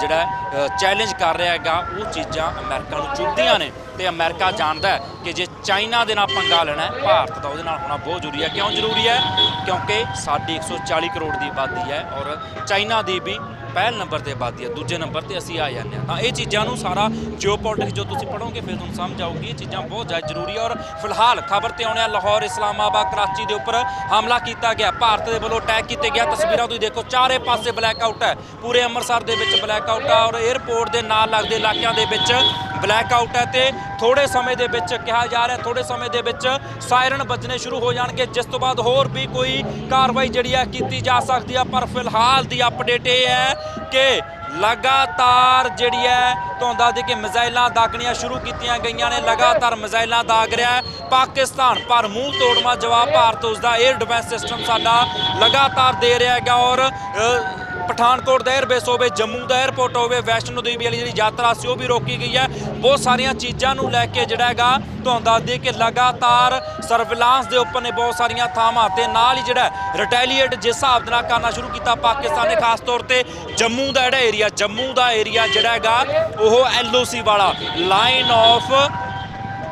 ਜਿਹੜਾ ਚੈਲੰਜ ਕਰ ਰਿਹਾ ਹੈਗਾ, ਉਹ ਚੀਜ਼ਾਂ ਅਮਰੀਕਾ ਨੂੰ ਚੁੱਭਦੀਆਂ ਨੇ। ਤੇ ਅਮਰੀਕਾ ਜਾਣਦਾ ਕਿ ਜੇ ਚਾਈਨਾ ਦੇ ਨਾਲ ਪੰਗਾ ਲੈਣਾ ਹੈ, ਭਾਰਤ ਦਾ ਉਹਦੇ ਨਾਲ ਹੋਣਾ ਬਹੁਤ ਜ਼ਰੂਰੀ ਹੈ। ਕਿਉਂ ਜ਼ਰੂਰੀ ਹੈ? ਕਿਉਂਕਿ ਸਾਡੀ 140 ਕਰੋੜ ਦੀ ਆਬਾਦੀ ਹੈ ਔਰ ਚਾਈਨਾ ਦੀ ਵੀ ਪਹਿਲ ਨੰਬਰ ਤੇ ਆਬਾਦੀ ਹੈ, ਦੂਜੇ ਨੰਬਰ ਤੇ ਅਸੀਂ ਆ ਜਾਂਦੇ ਹਾਂ। ਤਾਂ ਇਹ ਚੀਜ਼ਾਂ ਨੂੰ ਸਾਰਾ ਜਿਓਪੋਲਿਟਿਕਸ ਜੋ ਤੁਸੀਂ ਪੜੋਗੇ ਫਿਰ ਤੁਹਾਨੂੰ ਸਮਝ ਆਊਗੀ। ਇਹ ਚੀਜ਼ਾਂ ਬਹੁਤ ਜ਼ਿਆਦਾ ਜ਼ਰੂਰੀ ਹੈ ਔਰ ਫਿਲਹਾਲ ਖਬਰ ਤੇ ਆਉਣੇ ਆ ਲਾਹੌਰ, ਇਸਲਾਮਾਬਾਦ, ਕਰਾਚੀ ਦੇ ਉੱਪਰ ਹਮਲਾ ਕੀਤਾ ਗਿਆ। ਭਾਰਤ ਦੇ ਵੱਲੋਂ ਅਟੈਕ ਕੀਤੇ ਗਿਆ। ਤਸਵੀਰਾਂ ਤੁਸੀਂ ਦੇਖੋ, ਚਾਰੇ ਪਾਸੇ ਬਲੈਕ ਆਊਟ ਹੈ। ਪੂਰੇ ਅੰਮ੍ਰਿਤਸਰ ਦੇ ਵਿੱਚ ਬਲੈਕ ਆਊਟ ਹੈ ਔਰ 에ਅਰਪੋਰਟ ਦੇ ਨਾਲ ਲੱਗਦੇ ਇਲਾਕਿਆਂ ਦੇ ਵਿੱਚ ਬਲੈਕ ਆਊਟ ਹੈ ਤੇ ਥੋੜੇ ਸਮੇਂ ਦੇ ਵਿੱਚ ਕਿਹਾ ਜਾ ਰਿਹਾ ਥੋੜੇ ਸਮੇਂ ਦੇ ਵਿੱਚ ਸਾਇਰਨ ਵੱਜਣੇ ਸ਼ੁਰੂ ਹੋ ਜਾਣਗੇ। ਜਿਸ ਤੋਂ ਬਾਅਦ ਹੋਰ ਵੀ ਕੋਈ ਕਾਰਵਾਈ ਜਿਹੜੀ ਹੈ ਕੀਤੀ ਜਾ ਸਕਦੀ ਹੈ, ਪਰ ਫਿਲਹਾਲ ਦੀ ਅਪਡੇਟ ਇਹ ਹੈ ਕਿ ਲਗਾਤਾਰ ਜਿਹੜੀ ਹੈ, ਤੁਹਾਨੂੰ ਦੱਸ ਦੇ ਕਿ ਮਿਜ਼ਾਈਲਾਂ ਦਾਗਣੀਆਂ ਸ਼ੁਰੂ ਕੀਤੀਆਂ ਗਈਆਂ ਨੇ, ਲਗਾਤਾਰ ਮਿਜ਼ਾਈਲਾਂ ਦਾਗ ਰਿਹਾ ਪਾਕਿਸਤਾਨ ਪਰ ਮੂੰਹ ਤੋੜਵਾ ਜਵਾਬ ਭਾਰਤ ਉਸ ਦਾ 에ਅਰ ਡਿਫੈਂਸ ਸਿਸਟਮ ਸਾਡਾ ਲਗਾਤਾਰ ਦੇ ਰਿਹਾ ਹੈਗਾ ਔਰ ਪਠਾਨਕੋਟ ਦਾ 에ਅਰਬੇਸ ਹੋਵੇ, ਜੰਮੂ ਦਾ 에ਅਰਪੋਰਟ ਹੋਵੇ, ਵੈਸ਼ਨੋ ਦੇਵੀ ਵਾਲੀ ਜਿਹੜੀ ਯਾਤਰਾ ਸੀ ਉਹ ਵੀ ਰੋਕੀ ਗਈ ਹੈ। ਬਹੁਤ ਸਾਰੀਆਂ ਚੀਜ਼ਾਂ ਨੂੰ ਲੈ ਕੇ ਜਿਹੜਾ ਹੈਗਾ ਤੁਹਾਨੂੰ ਦੱਸ ਦਈਏ ਕਿ ਲਗਾਤਾਰ ਸਰਵਿਲਾਂਸ ਦੇ ਉੱਪਰ ਨੇ ਬਹੁਤ ਸਾਰੀਆਂ ਥਾਵਾਂ ਤੇ ਨਾਲ ਹੀ ਜਿਹੜਾ ਰਿਟੈਲੀਏਟ ਜਿਸ ਹਿਸਾਬ ਦੇ ਨਾਲ ਕਰਨਾ ਸ਼ੁਰੂ ਕੀਤਾ ਪਾਕਿਸਤਾਨ ਨੇ, ਖਾਸ ਤੌਰ ਤੇ ਜੰਮੂ ਦਾ ਜਿਹੜਾ ਏਰੀਆ ਜੰਮੂ ਦਾ ਏਰੀਆ ਜਿਹੜਾ ਹੈਗਾ, ਉਹ ਐਲਓਸੀ ਵਾਲਾ line of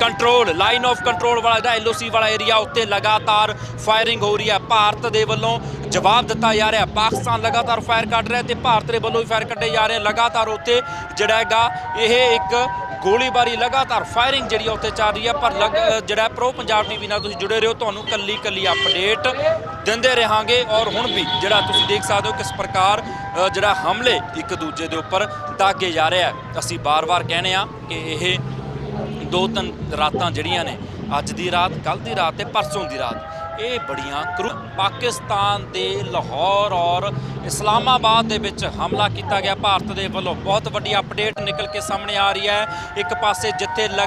control line of control ਵਾਲਾ ਜਿਹੜਾ ਐਲਓਸੀ ਵਾਲਾ ਏਰੀਆ ਉੱਤੇ ਲਗਾਤਾਰ ਫਾਇਰਿੰਗ ਹੋ ਰਹੀ ਹੈ। ਭਾਰਤ ਦੇ ਵੱਲੋਂ ਜਵਾਬ ਦਿੱਤਾ ਜਾ ਰਿਹਾ ਪਾਕਿਸਤਾਨ ਲਗਾਤਾਰ ਫਾਇਰ ਕੱਢ ਰਿਹਾ ਤੇ ਭਾਰਤ ਦੇ ਵੱਲੋਂ ਵੀ ਫਾਇਰ ਕੱਢੇ ਜਾ ਰਹੇ ਲਗਾਤਾਰ ਉੱਤੇ ਜਿਹੜਾ ਹੈਗਾ, ਇਹ ਇੱਕ ਗੋਲੀਬਾਰੀ ਲਗਾਤਾਰ ਫਾਇਰਿੰਗ ਜਿਹੜੀ ਆ ਉੱਥੇ ਚੱਲ ਰਹੀ ਹੈ ਪਰ ਲਗ- ਜਿਹੜਾ ਪ੍ਰੋ ਪੰਜਾਬ ਟੀਵੀ ਨਾਲ ਤੁਸੀਂ ਜੁੜੇ ਰਹੋ, ਤੁਹਾਨੂੰ ਕੱਲੀ ਕੱਲੀ ਅਪਡੇਟ ਦਿੰਦੇ ਰਹਾਂਗੇ ਔਰ ਹੁਣ ਵੀ ਜਿਹੜਾ ਤੁਸੀਂ ਦੇਖ ਸਕਦੇ ਹੋ ਕਿਸ ਪ੍ਰਕਾਰ ਜਿਹੜਾ ਹਮਲੇ ਇੱਕ ਦੂਜੇ ਦੇ ਉੱਪਰ ਦਾਗੇ ਜਾ ਰਿਹਾ ਅਸੀਂ ਬਾਰ-ਬਾਰ ਕਹਿੰਦੇ ਆ ਕਿ ਇਹ ਦੋ ਤਿੰਨ ਰਾਤਾਂ ਜਿਹੜੀਆਂ ਨੇ, ਅੱਜ ਦੀ ਰਾਤ ਕੱਲ ਦੀ ਰਾਤ ਤੇ ਪਰਸੋਂ ਦੀ ਰਾਤ। ਇਹ ਬੜੀਆਂ ਕਰੂ ਪਾਕਿਸਤਾਨ ਦੇ ਲਾਹੌਰ ਔਰ ਇਸਲਾਮਾਬਾਦ ਦੇ ਵਿੱਚ ਹਮਲਾ ਕੀਤਾ ਗਿਆ। ਭਾਰਤ ਦੇ ਵੱਲੋਂ ਬਹੁਤ ਵੱਡੀ ਅਪਡੇਟ ਨਿਕਲ ਕੇ ਸਾਹਮਣੇ ਆ ਰਹੀ ਹੈ। ਇੱਕ ਪਾਸੇ ਜਿੱਥੇ ਲਗਾ